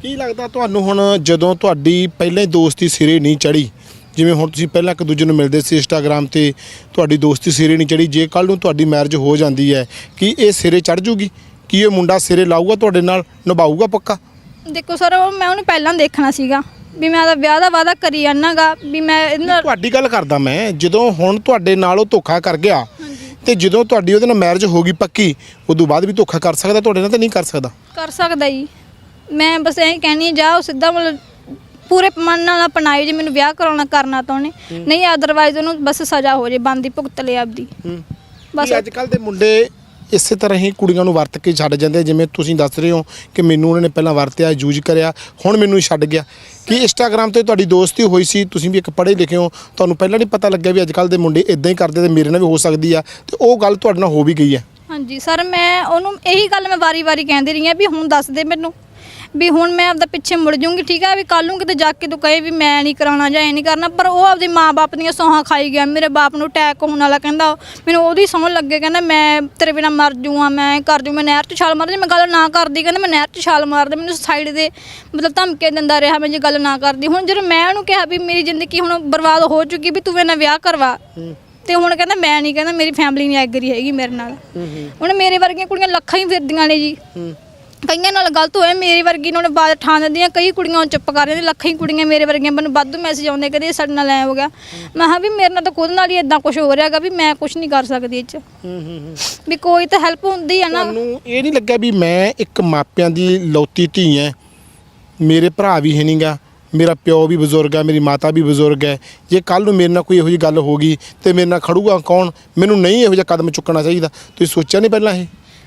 ਕੀ ਲੱਗਦਾ ਤੁਹਾਨੂੰ ਹੁਣ ਜਦੋਂ ਤੁਹਾਡੀ ਪਹਿਲਾਂ ਹੀ ਦੋਸਤੀ ਸਿਰੇ ਨਹੀਂ ਚੜੀ ਜਿਵੇਂ ਹੁਣ ਤੁਸੀਂ ਪਹਿਲਾਂ ਇੱਕ ਦੂਜੇ ਨੂੰ ਮਿਲਦੇ ਸੀ ਇੰਸਟਾਗ੍ਰam ਤੇ ਤੁਹਾਡੀ ਦੋਸਤੀ ਸਿਰੇ ਨਹੀਂ ਚੜੀ ਜੇ ਕੱਲ ਨੂੰ ਤੁਹਾਡੀ ਮੈਰਿਜ ਹੋ ਜਾਂਦੀ ਹੈ ਕੀ ਇਹ ਸਿਰੇ ਚੜ ਜੂਗੀ? ਕੀ ਇਹ ਮੁੰਡਾ ਸਿਰੇ ਲਾਊਗਾ ਤੁਹਾਡੇ ਨਾਲ ਨਿਭਾਊਗਾ ਪੱਕਾ? ਦੇਖੋ ਸਰ ਉਹ ਮੈਂ ਉਹਨੂੰ ਪਹਿਲਾਂ ਦੇਖਣਾ ਸੀਗਾ ਵੀ ਮੈਂ ਉਹਦਾ ਵਿਆਹ ਦਾ ਵਾਅਦਾ ਕਰੀ ਜਾਣਾਗਾ ਵੀ ਮੈਂ ਇਹਦੇ ਨਾਲ ਤੁਹਾਡੀ ਗੱਲ ਕਰਦਾ ਮੈਂ ਜਦੋਂ ਹੁਣ ਤੁਹਾਡੇ ਨਾਲ ਉਹ ਧੋਖਾ ਕਰ ਗਿਆ ਤੇ ਜਦੋਂ ਤੁਹਾਡੀ ਉਹਦੇ ਨਾਲ ਮੈਰਿਜ ਹੋ ਗਈ ਪੱਕੀ ਉਦੋਂ ਬਾਅਦ ਵੀ ਧੋਖਾ ਕਰ ਸਕਦਾ ਤੁਹਾਡੇ ਨਾਲ ਤਾਂ ਨਹੀਂ ਕਰ ਸਕਦਾ? ਕਰ ਸਕਦਾ ਜੀ। ਮੈਂ ਬਸ ਐਂ ਕਹਿਣੀ ਜਾ ਉਹ ਸਿੱਧਾ ਮਤਲਬ ਪੂਰੇ ਮਨ ਨਾਲ ਅਪਣਾਏ ਜੇ ਮੈਨੂੰ ਵਿਆਹ ਕਰਾਉਣਾ ਕਰਨਾ ਤਾਂ ਉਹਨੇ। ਨਹੀਂ ਅਦਰਵਾਈਜ਼ ਉਹਨੂੰ ਬਸ ਸਜ਼ਾ ਹੋ ਜੇ ਬੰਦੀ ਭੁਗਤ ਲੈ ਆਪਦੀ। ਬਸ ਬਸ ਅੱਜ ਕੱਲ ਦੇ ਮੁੰਡੇ ਇਸੇ ਤਰ੍ਹਾਂ ਹੀ ਕੁੜੀਆਂ ਨੂੰ ਵਰਤ ਕੇ ਛੱਡ ਜਾਂਦੇ ਆ, ਜਿਵੇਂ ਤੁਸੀਂ ਦੱਸ ਰਹੇ ਹੋ ਕਿ ਮੈਨੂੰ ਉਹਨਾਂ ਨੇ ਪਹਿਲਾਂ ਵਰਤਿਆ ਯੂਜ਼ ਕਰਿਆ ਹੁਣ ਮੈਨੂੰ ਛੱਡ ਗਿਆ। ਕਿ ਇੰਸਟਾਗ੍ਰam ਤੇ ਤੁਹਾਡੀ ਦੋਸਤੀ ਹੋਈ ਸੀ? ਤੁਸੀਂ ਵੀ ਇੱਕ ਪੜ੍ਹੇ ਲਿਖੇ ਹੋ। ਤੁਹਾਨੂੰ ਪਹਿਲਾਂ ਨਹੀਂ ਪਤਾ ਲੱਗਿਆ ਵੀ ਅੱਜ ਕੱਲ ਦੇ ਮੁੰਡੇ ਇਦਾਂ ਹੀ ਕਰਦੇ ਤੇ ਮੇਰੇ ਨਾਲ ਵੀ ਹੋ ਸਕਦੀ ਆ। ਤੇ ਉਹ ਗੱਲ ਤੁਹਾਡੇ ਨਾਲ ਹੋ ਵੀ ਗਈ ਹੈ। ਹਾਂਜੀ ਸਰ ਮੈਂ ਉਹਨੂੰ ਇਹੀ ਗੱਲ ਮੈਂ ਵਾਰੀ-ਵਾਰੀ ਕਹਿੰਦੀ ਰਹੀ ਹਾਂ ਵੀ ਹੁਣ ਦੱਸ ਦੇ ਮੈਨੂੰ। ਵੀ ਹੁਣ ਮੈਂ ਆਪਦਾ ਪਿੱਛੇ ਮੁੜ ਜਾਊਂਗੀ ਠੀਕ ਹੈ ਵੀ ਕੱਲ ਨੂੰ ਕਿਤੇ ਜਾ ਕੇ ਤੂੰ ਕਹੇ ਵੀ ਮੈਂ ਨਹੀਂ ਕਰਾਉਣਾ ਜਾਂ ਇਹ ਨਹੀਂ ਕਰਨਾ ਪਰ ਉਹ ਆਪਦੇ ਮਾਪੇ ਦੀਆਂ ਸੌਹਾਂ ਖਾਈ ਗਿਆ ਮੇਰੇ ਬਾਪ ਨੂੰ ਅਟੈਕ ਹੋਣ ਵਾਲਾ ਕਹਿੰਦਾ ਮੈਨੂੰ ਉਹਦੀ ਸੌਂ ਲੱਗੇ ਕਹਿੰਦਾ ਮੈਂ ਤੇਰੇ ਬਿਨਾ ਮਰ ਜੂਆਂ ਮੈਂ ਕਰ ਜੂ ਮੈਂ ਨਹਿਰ 'ਚ ਛਾਲ ਮਾਰ ਜੇ ਮੈਂ ਗੱਲ ਨਾ ਕਰਦੀ ਕਹਿੰਦਾ ਮੈਂ ਨਹਿਰ 'ਚ ਛਾਲ ਮਾਰਦਾ ਮੈਨੂੰ ਸਾਈਡ ਦੇ ਮਤਲਬ ਧਮਕੇ ਦਿੰਦਾ ਰਿਹਾ ਮੈਂ ਜੇ ਗੱਲ ਨਾ ਕਰਦੀ ਹੁਣ ਜਦੋਂ ਮੈਂ ਉਹਨੂੰ ਕਿਹਾ ਵੀ ਮੇਰੀ ਜ਼ਿੰਦਗੀ ਹੁਣ ਬਰਬਾਦ ਹੋ ਚੁੱਕੀ ਵੀ ਤੂੰ ਮੇਰੇ ਨਾਲ ਵਿਆਹ ਕਰਵਾ ਤੇ ਹੁਣ ਕਹਿੰਦਾ ਮੈਂ ਨਹੀਂ ਕਹਿੰਦਾ ਮੇਰੀ ਫੈਮਿਲੀ ਨਹੀਂ ਐਗਰੀ ਹੈਗੀ ਮੇਰੇ ਨਾਲ। ਹੁਣ ਮੇਰੇ ਵਰਗੀਆਂ ਕੁੜੀਆਂ ਲੱਖਾਂ ਹੀ ਫਿਰਦੀਆਂ ਨੇ ਜੀ। ਕਈਆਂ ਨਾਲ ਗਲਤ ਹੋਇਆ ਮੇਰੀ ਵਰਗੀ ਨੂੰ ਬਾਤ ਠਾਣ ਦਿੰਦੀਆਂ ਕਈ ਕੁੜੀਆਂ ਉਹ ਚੁੱਪ ਕਰ ਜਾਂਦੀਆਂ ਲੱਖਾਂ ਹੀ ਕੁੜੀਆਂ ਮੇਰੇ ਵਰਗੀਆਂ ਮੈਨੂੰ ਵਾਧੂ ਮੈਸੇਜ ਆਉਂਦੇ ਕਦੇ ਇਹ ਸਾਡੇ ਨਾਲ ਐ ਹੋ ਗਿਆ। ਮੈਂ ਕਿਹਾ ਵੀ ਮੇਰੇ ਨਾਲ ਤਾਂ ਖੁਦ ਨਾਲ ਹੀ ਇਦਾਂ ਕੁਝ ਹੋ ਰਿਹਾਗਾ ਵੀ ਮੈਂ ਕੁਝ ਨਹੀਂ ਕਰ ਸਕਦੀ ਇਹ ਚ। ਵੀ ਕੋਈ ਤਾਂ ਹੈਲਪ ਹੁੰਦੀ ਆ ਨਾ। ਤੁਹਾਨੂੰ ਇਹ ਨਹੀਂ ਲੱਗਿਆ ਵੀ ਮੈਂ ਇੱਕ ਮਾਪਿਆਂ ਦੀ ਲੌਤੀ ਧੀ ਐ? ਮੇਰੇ ਭਰਾ ਵੀ ਹੈ ਨਹੀਂਗਾ ਮੇਰਾ ਪਿਓ ਵੀ ਬਜ਼ੁਰਗ ਹੈ ਮੇਰੀ ਮਾਤਾ ਵੀ ਬਜ਼ੁਰਗ ਹੈ ਜੇ ਕੱਲ ਨੂੰ ਮੇਰੇ ਨਾਲ ਕੋਈ ਇਹੋ ਜਿਹੀ ਗੱਲ ਹੋ ਗਈ ਤੇ ਮੇਰੇ ਨਾਲ ਖੜੂਗਾ ਕੌਣ? ਮੈਨੂੰ ਨਹੀਂ ਇਹੋ ਜਿਹਾ ਕਦਮ ਚੁੱਕਣਾ ਚਾਹੀਦਾ। ਤੁਸੀਂ ਸੋਚਿਆ ਨਹੀਂ ਪਹਿਲਾਂ ਇਹ?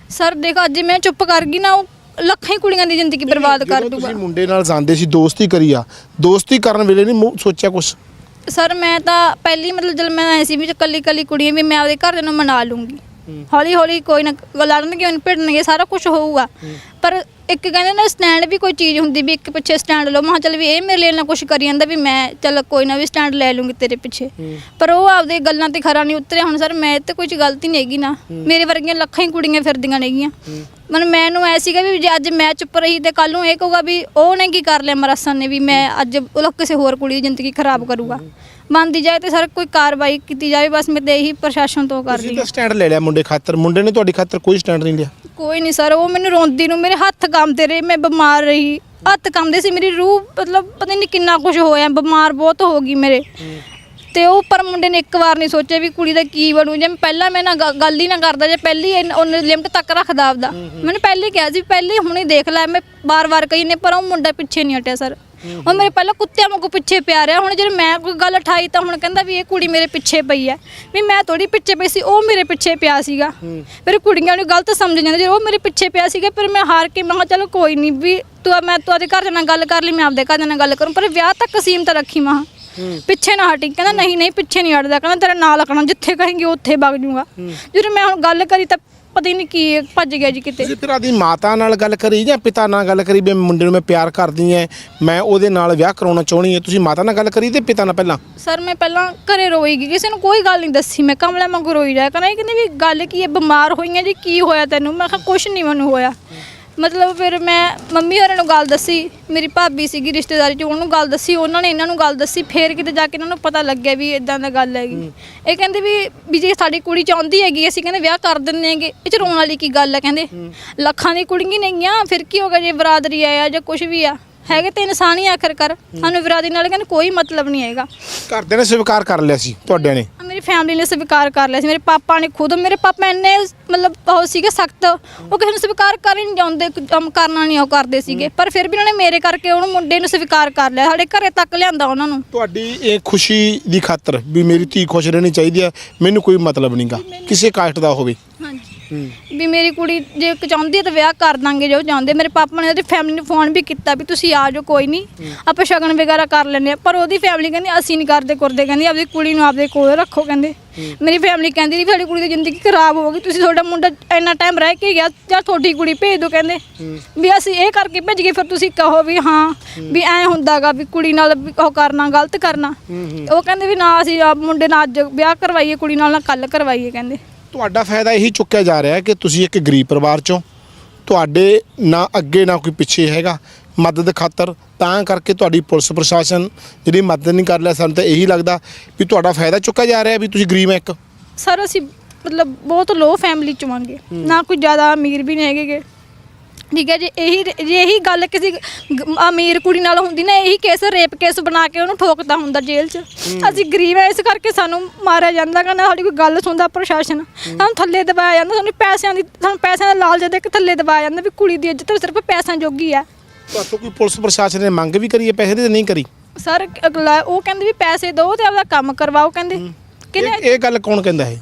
ਸਰ ਦੇਖੋ ਅੱਜ ਮੈਂ ਚੁੱਪ ਕਰ ਗਈ ਨਾ ਉਹ ਲੱਖਾਂ ਹੀ ਕੁੜੀਆਂ ਦੀ ਜ਼ਿੰਦਗੀ ਬਰਬਾਦ ਕਰ ਦੂਗਾ। ਤੁਸੀਂ ਮੁੰਡੇ ਨਾਲ ਜਾਂਦੇ ਸੀ ਦੋਸਤੀ ਕਰੀ ਆ। ਦੋਸਤੀ ਕਰਨ ਵੇਲੇ ਨਹੀਂ ਸੋਚਿਆ ਕੁਛ? ਸਰ ਮੈਂ ਤਾਂ ਪਹਿਲੀ ਮਤਲਬ ਜਦ ਮੈਂ ਆਈ ਸੀ ਵੀ ਕੱਲੀ ਕੱਲੀ ਕੁੜੀਆਂ ਵੀ ਮੈਂ ਆਪਦੇ ਘਰ ਦੇ ਨੂੰ ਮਨਾ ਲੂੰਗੀ। ਹੌਲੀ ਹੌਲੀ ਕੋਈ ਨਾ ਲੜਨਗੇ ਉਹਨ ਭਿੜਨਗੇ ਸਾਰਾ ਕੁਝ ਹੋਊਗਾ। ਪਰ ਇੱਕ ਕਹਿੰਦੇ ਨਾ ਸਟੈਂਡ ਵੀ ਕੋਈ ਚੀਜ਼ ਹੁੰਦੀ ਵੀ ਇੱਕ ਪਿੱਛੇ ਸਟੈਂਡ ਲਓ। ਮਹਾਂ ਚੱਲ ਵੀ ਇਹ ਮੇਰੇ ਲਈ ਨਾ ਕੁਝ ਕਰੀ ਜਾਂਦਾ ਵੀ ਮੈਂ ਚੱਲ ਕੋਈ ਨਾ ਵੀ ਸਟੈਂਡ ਲੈ ਲੂੰਗੀ ਤੇਰੇ ਪਿੱਛੇ। ਪਰ ਉਹ ਆਪਦੇ ਗੱਲਾਂ ਤੇ ਖਰਾ ਨਹੀਂ ਉਤਰਿਆ। ਹੁਣ ਸਰ ਮੈਂ ਤੇ ਕੋਈ ਗਲਤੀ ਨਹੀਂ ਹੈਗੀ ਨਾ। ਮੇਰੇ ਵਰਗੀਆਂ ਲੱਖਾਂ ਹੀ ਕੁੜੀਆਂ ਫਿਰਦੀਆਂ ਨੇਗੀਆਂ। ਮਨ ਮੈਨੂੰ ਐ ਸੀਗਾ ਵੀ ਜੇ ਅੱਜ ਮੈਂ ਚੁੱਪ ਰਹੀ ਤੇ ਕੱਲ ਨੂੰ ਇਹ ਕਹੂਗਾ ਵੀ ਉਹਨੇ ਕੀ ਕਰ ਲਿਆ ਮਰਸਨ ਨੇ ਵੀ ਮੈਂ ਅੱਜ ਉਹ ਕਿਸੇ ਹੋਰ ਕੁੜੀ ਦੀ ਜ਼ਿੰਦਗੀ ਖਰਾਬ ਕਰੂਗਾ। ਮੰਨਦੀ ਜਾਏ ਤੇ ਸਰ ਕੋਈ ਕਾਰਵਾਈ ਕੀਤੀ ਜਾਵੇ ਬਸ ਮੈਂ ਤੇ ਇਹੀ ਪ੍ਰਸ਼ਾਸਨ ਤੋਂ ਤੁਸੀਂ ਕਰਦੀ ਤਾਂ ਸਟੈਂਡ ਲੈ ਲਿਆ ਮੁੰਡੇ ਖਾਤਰ। ਮੁੰਡੇ ਨੇ ਤੁਹਾਡੀ ਖਾਤਰ ਕੋਈ ਸਟੈਂਡ ਨਹੀਂ ਲਿਆ। ਕੋਈ ਨਹੀਂ ਸਰ ਉਹ ਮੈਨੂੰ ਰੋਂਦੀ ਨੂੰ ਮੇਰੇ ਹੱਥ ਕੰਬਦੇ ਰਹੇ ਮੈਂ ਬਿਮਾਰ ਰਹੀ। ਹੱਥ ਕੰਬਦੇ ਸੀ ਮੇਰੀ ਰੂਹ ਮਤਲਬ ਪਤਾ ਨਹੀਂ ਕਿੰਨਾ ਕੁਝ ਹੋਇਆ ਬਿਮਾਰ ਬਹੁਤ ਹੋ ਗਈ ਮੇਰੇ। ਤੇ ਉਹ ਪਰ ਮੁੰਡੇ ਨੇ ਇੱਕ ਵਾਰ ਨਹੀਂ ਸੋਚਿਆ ਵੀ ਕੁੜੀ ਦਾ ਕੀ ਬਣੂ। ਜੇ ਮੈਂ ਪਹਿਲਾਂ ਮੈਂ ਨਾ ਗੱਲ ਹੀ ਨਾ ਕਰਦਾ ਜੇ ਪਹਿਲੀ ਉਹਨੇ ਲਿਮਟ ਤੱਕ ਰੱਖਦਾ ਆਪਦਾ। ਮੈਨੂੰ ਪਹਿਲੇ ਕਿਹਾ ਸੀ ਪਹਿਲੇ ਹੁਣੇ ਦੇਖ ਲੈ ਮੈਂ ਬਾਰ-ਬਾਰ ਕਹੀ ਨੇ ਪਰ ਉਹ ਮੁੰਡਾ ਪਿੱਛੇ ਨਹੀਂ ਹਟਿਆ ਸਰ। ਉਹ ਮੇਰੇ ਪਹਿਲਾਂ ਕੁੱਤਿਆਂ ਵਾਂਗੂ ਪਿੱਛੇ ਪਿਆ ਰਿਹਾ। ਹੁਣ ਜਦੋਂ ਮੈਂ ਕੋਈ ਗੱਲ ਉਠਾਈ ਤਾਂ ਹੁਣ ਕਹਿੰਦਾ ਵੀ ਇਹ ਕੁੜੀ ਮੇਰੇ ਪਿੱਛੇ ਪਈ ਹੈ। ਵੀ ਮੈਂ ਥੋੜੀ ਪਿੱਛੇ ਪਈ ਸੀ ਉਹ ਮੇਰੇ ਪਿੱਛੇ ਪਿਆ ਸੀਗਾ। ਫਿਰ ਕੁੜੀਆਂ ਨੂੰ ਗਲਤ ਸਮਝ ਜਾਂਦੇ ਜਦੋਂ ਉਹ ਮੇਰੇ ਪਿੱਛੇ ਪਿਆ ਸੀਗਾ ਫਿਰ ਮੈਂ ਹਾਰ ਕੇ ਮੈਂ ਚਲੋ ਕੋਈ ਨਹੀਂ ਵੀ ਤੂੰ ਮੈਂ ਤੁਹਾਡੇ ਘਰ ਨਾਲ ਗੱਲ ਕਰ ਲਈ ਮੈਂ ਆਪਦੇ ਘਰ ਨਾਲ ਗੱਲ ਕਰੂੰ। ਪਰ ਵਿਆਹ ਤੱਕ ਸੀਮਤ ਰੱਖੀ ਮਾਂ ਪਿੱਛੇ ਨਾ ਹਟੀ। ਕਹਿੰਦਾ ਨਹੀਂ ਨਹੀਂ ਪਿੱਛੇ ਨਹੀਂ ਹਟਦਾ। ਕਹਿੰਦਾ ਤੇਰਾ ਨਾਂ ਲੱਗਣਾ ਜਿੱਥੇ ਕਹੇਂਗੀ ਉੱਥੇ ਵਗ ਜਾਊਗਾ ਜਦੋਂ ਮੈਂ ਹੁਣ ਗੱਲ ਕਰੀ ਤਾਂ ਪਤਾ ਹੀ ਨਹੀਂ ਕੀ ਭੱਜ ਗਿਆ ਜੀ ਕਿਤੇ। ਤੁਸੀਂ ਫਿਰ ਆਦੀ ਮਾਤਾ ਨਾਲ ਗੱਲ ਕਰੀ ਜਾਂ ਪਿਤਾ ਨਾਲ ਗੱਲ ਕਰੀ ਵੀ ਮੁੰਡੇ ਨੂੰ ਮੈਂ ਪਿਆਰ ਕਰਦੀ ਐ ਮੈਂ ਉਹਦੇ ਨਾਲ ਵਿਆਹ ਕਰਾਉਣਾ ਚਾਹਣੀ ਐ ਤੁਸੀਂ ਮਾਤਾ ਨਾਲ ਗੱਲ ਕਰੀ ਤੇ ਪਿਤਾ ਨਾਲ ਪਹਿਲਾਂ? ਸਰ ਮੈਂ ਪਹਿਲਾਂ ਘਰੇ ਰੋਈ ਗਈ ਕਿਸੇ ਨੂੰ ਕੋਈ ਗੱਲ ਨਹੀਂ ਦੱਸੀ ਮੈਂ ਕਮਲਾ ਵਾਂਗੂ ਰੋਈ ਜਾਇਆ ਕਹਿੰਦਾ ਇਹ ਕਹਿੰਦੇ ਵੀ ਗੱਲ ਕੀ ਹੈ ਬਿਮਾਰ ਹੋਈਆਂ ਜੀ ਕੀ ਹੋਇਆ ਤੈਨੂੰ? ਮੈਂ ਕਿਹਾ ਕੁਛ ਨਹੀਂ ਮੈਨੂੰ ਹੋਇਆ। ਮਤਲਬ ਫਿਰ ਮੈਂ ਮੰਮੀ ਹੋਰਾਂ ਨੂੰ ਗੱਲ ਦੱਸੀ ਮੇਰੀ ਭਾਬੀ ਸੀਗੀ ਰਿਸ਼ਤੇਦਾਰੀ ਚ ਉਹਨੂੰ ਗੱਲ ਦੱਸੀ ਉਹਨਾਂ ਨੇ ਇਹਨਾਂ ਨੂੰ ਗੱਲ ਦੱਸੀ ਫੇਰ ਕਿਤੇ ਜਾ ਕੇ ਇਹਨਾਂ ਨੂੰ ਪਤਾ ਲੱਗਿਆ ਵੀ ਇਦਾਂ ਦਾ ਗੱਲ ਹੈਗੀ। ਇਹ ਕਹਿੰਦੇ ਵੀ ਵੀ ਜੇ ਸਾਡੀ ਕੁੜੀ ਚਾਹੁੰਦੀ ਹੈਗੀ ਅਸੀਂ ਕਹਿੰਦੇ ਵਿਆਹ ਕਰ ਦਿੰਦੇ ਹੈਗੇ ਇਹ ਚ ਰੋਣ ਵਾਲੀ ਕੀ ਗੱਲ ਹੈ ਕਹਿੰਦੇ? ਲੱਖਾਂ ਦੀ ਕੁੜੀਆਂ ਨਹੀਂ ਆ ਫਿਰ ਕੀ ਹੋ ਗਿਆ ਜੇ ਬਰਾਦਰੀ ਆਇਆ ਜਾਂ ਕੁਝ ਵੀ ਆ? ਹੈਗੇ ਤੇ ਇਨਸਾਨ ਹੀ ਆਖਰ ਕਰ। ਸਾਨੂੰ ਬਰਾਦਰੀ ਨਾਲ ਕਹਿੰਦੇ ਕੋਈ ਮਤਲਬ ਨਹੀਂ ਹੈਗਾ। ਘਰਦਿਆਂ ਨੇ ਸਵੀਕਾਰ ਕਰ ਲਿਆ ਸੀ ਤੁਹਾਡਿਆਂ ਨੇ? ਮੇਰੀ ਫੈਮਿਲੀ ਨੇ ਸਵੀਕਾਰ ਕਰ ਲਿਆ ਸੀ। ਮੇਰੇ ਪਾਪਾ ਨੇ ਖੁਦ ਮੇਰੇ ਪਾਪਾ ਇੰਨੇ ਮਤਲਬ ਉਹ ਸੀਗੇ ਸਖਤ। ਉਹ ਕਿਸੇ ਨੂੰ ਸਵੀਕਾਰ ਕਰ ਹੀ ਨਹੀਂ ਜਾਂਦੇ ਕੰਮ ਕਰਨਾ ਨਹੀਂ ਉਹ ਕਰਦੇ ਸੀਗੇ। ਪਰ ਫਿਰ ਵੀ ਉਹਨਾਂ ਨੇ ਮੇਰੇ ਕਰਕੇ ਉਹਨੂੰ ਮੁੰਡੇ ਨੂੰ ਸਵੀਕਾਰ ਕਰ ਲਿਆ। ਸਾਡੇ ਘਰੇ ਤੱਕ ਲਿਆਂਦਾ ਉਹਨਾਂ ਨੂੰ। ਤੁਹਾਡੀ ਇਹ ਖੁਸ਼ੀ ਦੀ ਖਾਤਰ ਵੀ ਮੇਰੀ ਧੀ ਖੁਸ਼ ਰਹਿਣੀ ਚਾਹੀਦੀ ਹੈ ਮੈਨੂੰ ਕੋਈ ਮਤਲਬ ਨਹੀਂਗਾ ਕਿਸੇ ਕਾਸਟ ਦਾ ਹੋਵੇ। ਹਾਂਜੀ। ਵੀ ਮੇਰੀ ਕੁੜੀ ਜੇ ਚਾਹੁੰਦੀ ਹੈ ਤਾਂ ਵਿਆਹ ਕਰ ਦਾਂਗੇ ਜੋ ਚਾਹੁੰਦੇ। ਮੇਰੇ ਪਾਪਾ ਨੇ ਉਹਦੀ ਫੈਮਿਲੀ ਨੂੰ ਫੋਨ ਵੀ ਕੀਤਾ ਵੀ ਤੁਸੀਂ ਆ ਜਾਓ ਕੋਈ ਨਹੀਂ। ਆਪਾਂ ਸ਼ਗਨ ਵਗੈਰਾ ਕਰ ਲੈਂਦੇ ਆ ਪਰ ਉਹਦੀ ਫੈਮਿਲੀ ਕਹਿੰਦੀ ਅਸੀਂ ਨਹੀਂ ਕਰਦੇ ਕਰਦੇ। ਕਹਿੰਦੀ ਆਪਦੀ ਕੁੜੀ ਨੂੰ ਆਪਦੇ ਕੋਲ ਰੱਖੋ। ਕਹਿੰਦੇ। ਮੇਰੀ ਫੈਮਿਲੀ ਕਹਿੰਦੀ ਵੀ ਸਾਡੀ ਕੁੜੀ ਦੀ ਜ਼ਿੰਦਗੀ ਖਰਾਬ ਹੋ ਗਈ ਤੁਸੀਂ ਤੁਹਾਡਾ ਮੁੰਡਾ ਇੰਨਾ ਟਾਈਮ ਰਹਿ ਕੇ ਗਿਆ ਜਾਂ ਤੁਹਾਡੀ ਕੁੜੀ ਭੇਜ ਦਿਓ। ਕਹਿੰਦੇ। ਵੀ ਅਸੀਂ ਇਹ ਕਰਕੇ ਭੇਜ ਗਏ ਫਿਰ ਤੁਸੀਂ ਕਹੋ ਵੀ ਹਾਂ ਵੀ ਐ ਹੁੰਦਾਗਾ ਵੀ ਕੁੜੀ ਨਾਲ ਉਹ ਕਰਨਾ ਗਲਤ ਕਰਨਾ। ਉਹ ਕਹਿੰਦੇ ਵੀ ਨਾ ਅਸੀਂ ਆਪ ਮੁੰਡੇ ਨਾਲ ਅੱਜ ਵਿਆਹ ਕਰਵਾਈਏ ਕੁੜੀ ਨਾਲ ਨਾ ਕੱਲ ਕਰਵਾਈਏ। ਕਹਿੰਦੇ। ਤੁਹਾਡਾ ਫਾਇਦਾ ਇਹੀ ਚੁੱਕਿਆ ਜਾ ਰਿਹਾ ਹੈ ਕਿ ਤੁਸੀਂ ਇੱਕ ਗਰੀਬ ਪਰਿਵਾਰ ਚੋਂ, ਤੁਹਾਡੇ ਨਾ ਅੱਗੇ ਨਾ ਕੋਈ ਪਿੱਛੇ ਹੈਗਾ, ਮਦਦ ਖਾਤਰ। ਤਾਂ ਕਰਕੇ ਤੁਹਾਡੀ ਪੁਲਿਸ ਪ੍ਰਸ਼ਾਸਨ ਜਿਹੜੀ ਮਦਦ ਨਹੀਂ ਕਰ ਰਿਹਾ, ਸਾਨੂੰ ਤਾਂ ਇਹੀ ਲੱਗਦਾ ਵੀ ਤੁਹਾਡਾ ਫਾਇਦਾ ਚੁੱਕਿਆ ਜਾ ਰਿਹਾ ਵੀ ਤੁਸੀਂ ਗਰੀਬ ਹੈ ਇੱਕ। ਸਰ, ਅਸੀਂ ਮਤਲਬ ਬਹੁਤ ਲੋ ਫੈਮਿਲੀ ਚੋਂ ਆਂਗੇ ਨਾ ਕੋਈ ਜ਼ਿਆਦਾ ਅਮੀਰ ਵੀ ਨਹੀਂ ਹੈਗੇਗੇ ਠੀਕ ਹੈ ਜੀ ਇਹੀ ਜੇ ਇਹੀ ਗੱਲ ਕਿਸੇ ਗ- ਅਮੀਰ ਕੁੜੀ ਨਾਲ ਹੁੰਦੀ ਨਾ ਇਹੀ ਕੇਸ ਰੇਪ ਕੇਸ ਬਣਾ ਕੇ ਉਹਨੂੰ ਠੋਕਦਾ ਹੁੰਦਾ ਜੇਲ੍ਹ 'ਚ। ਅਸੀਂ ਗਰੀਬ ਐ ਇਸ ਕਰਕੇ ਸਾਨੂੰ ਮਾਰਿਆ ਜਾਂਦਾ ਗਾ ਨਾ ਸਾਡੀ ਕੋਈ ਗੱਲ ਸੁਣਦਾ ਪ੍ਰਸ਼ਾਸਨ। ਸਾਨੂੰ ਥੱਲੇ ਦਬਾਇਆ ਜਾਂਦਾ ਸਾਨੂੰ ਪੈਸਿਆਂ ਦੀ ਸਾਨੂੰ ਪੈਸਿਆਂ ਦਾ ਲਾਲਚ ਦੇ ਕੇ ਥੱਲੇ ਦਬਾਇਆ ਜਾਂਦਾ ਵੀ ਕੁੜੀ ਦੀ ਇੱਜ਼ਤ ਸਿਰਫ ਪੈਸਿਆਂ ਜੋਗੀ ਆ ਤੁਹਾਤੋਂ ਕੋਈ ਪੁਲਿਸ ਪ੍ਰਸ਼ਾਸਨ ਨੇ ਮੰਗ ਵੀ ਕਰੀ ਹੈ ਪੈਸੇ ਦੀ ਜਾਂ ਨਹੀਂ ਕਰੀ? ਸਰ ਅਗਲਾ ਉਹ ਕਹਿੰਦੇ ਵੀ ਪੈਸੇ ਦਿਓ ਤੇ ਆਪਦਾ ਕੰਮ ਕਰਵਾਓ ਕਹਿੰਦੇ। ਇਹ ਗੱਲ ਕੌਣ ਕਹਿੰਦਾ ਹੈ?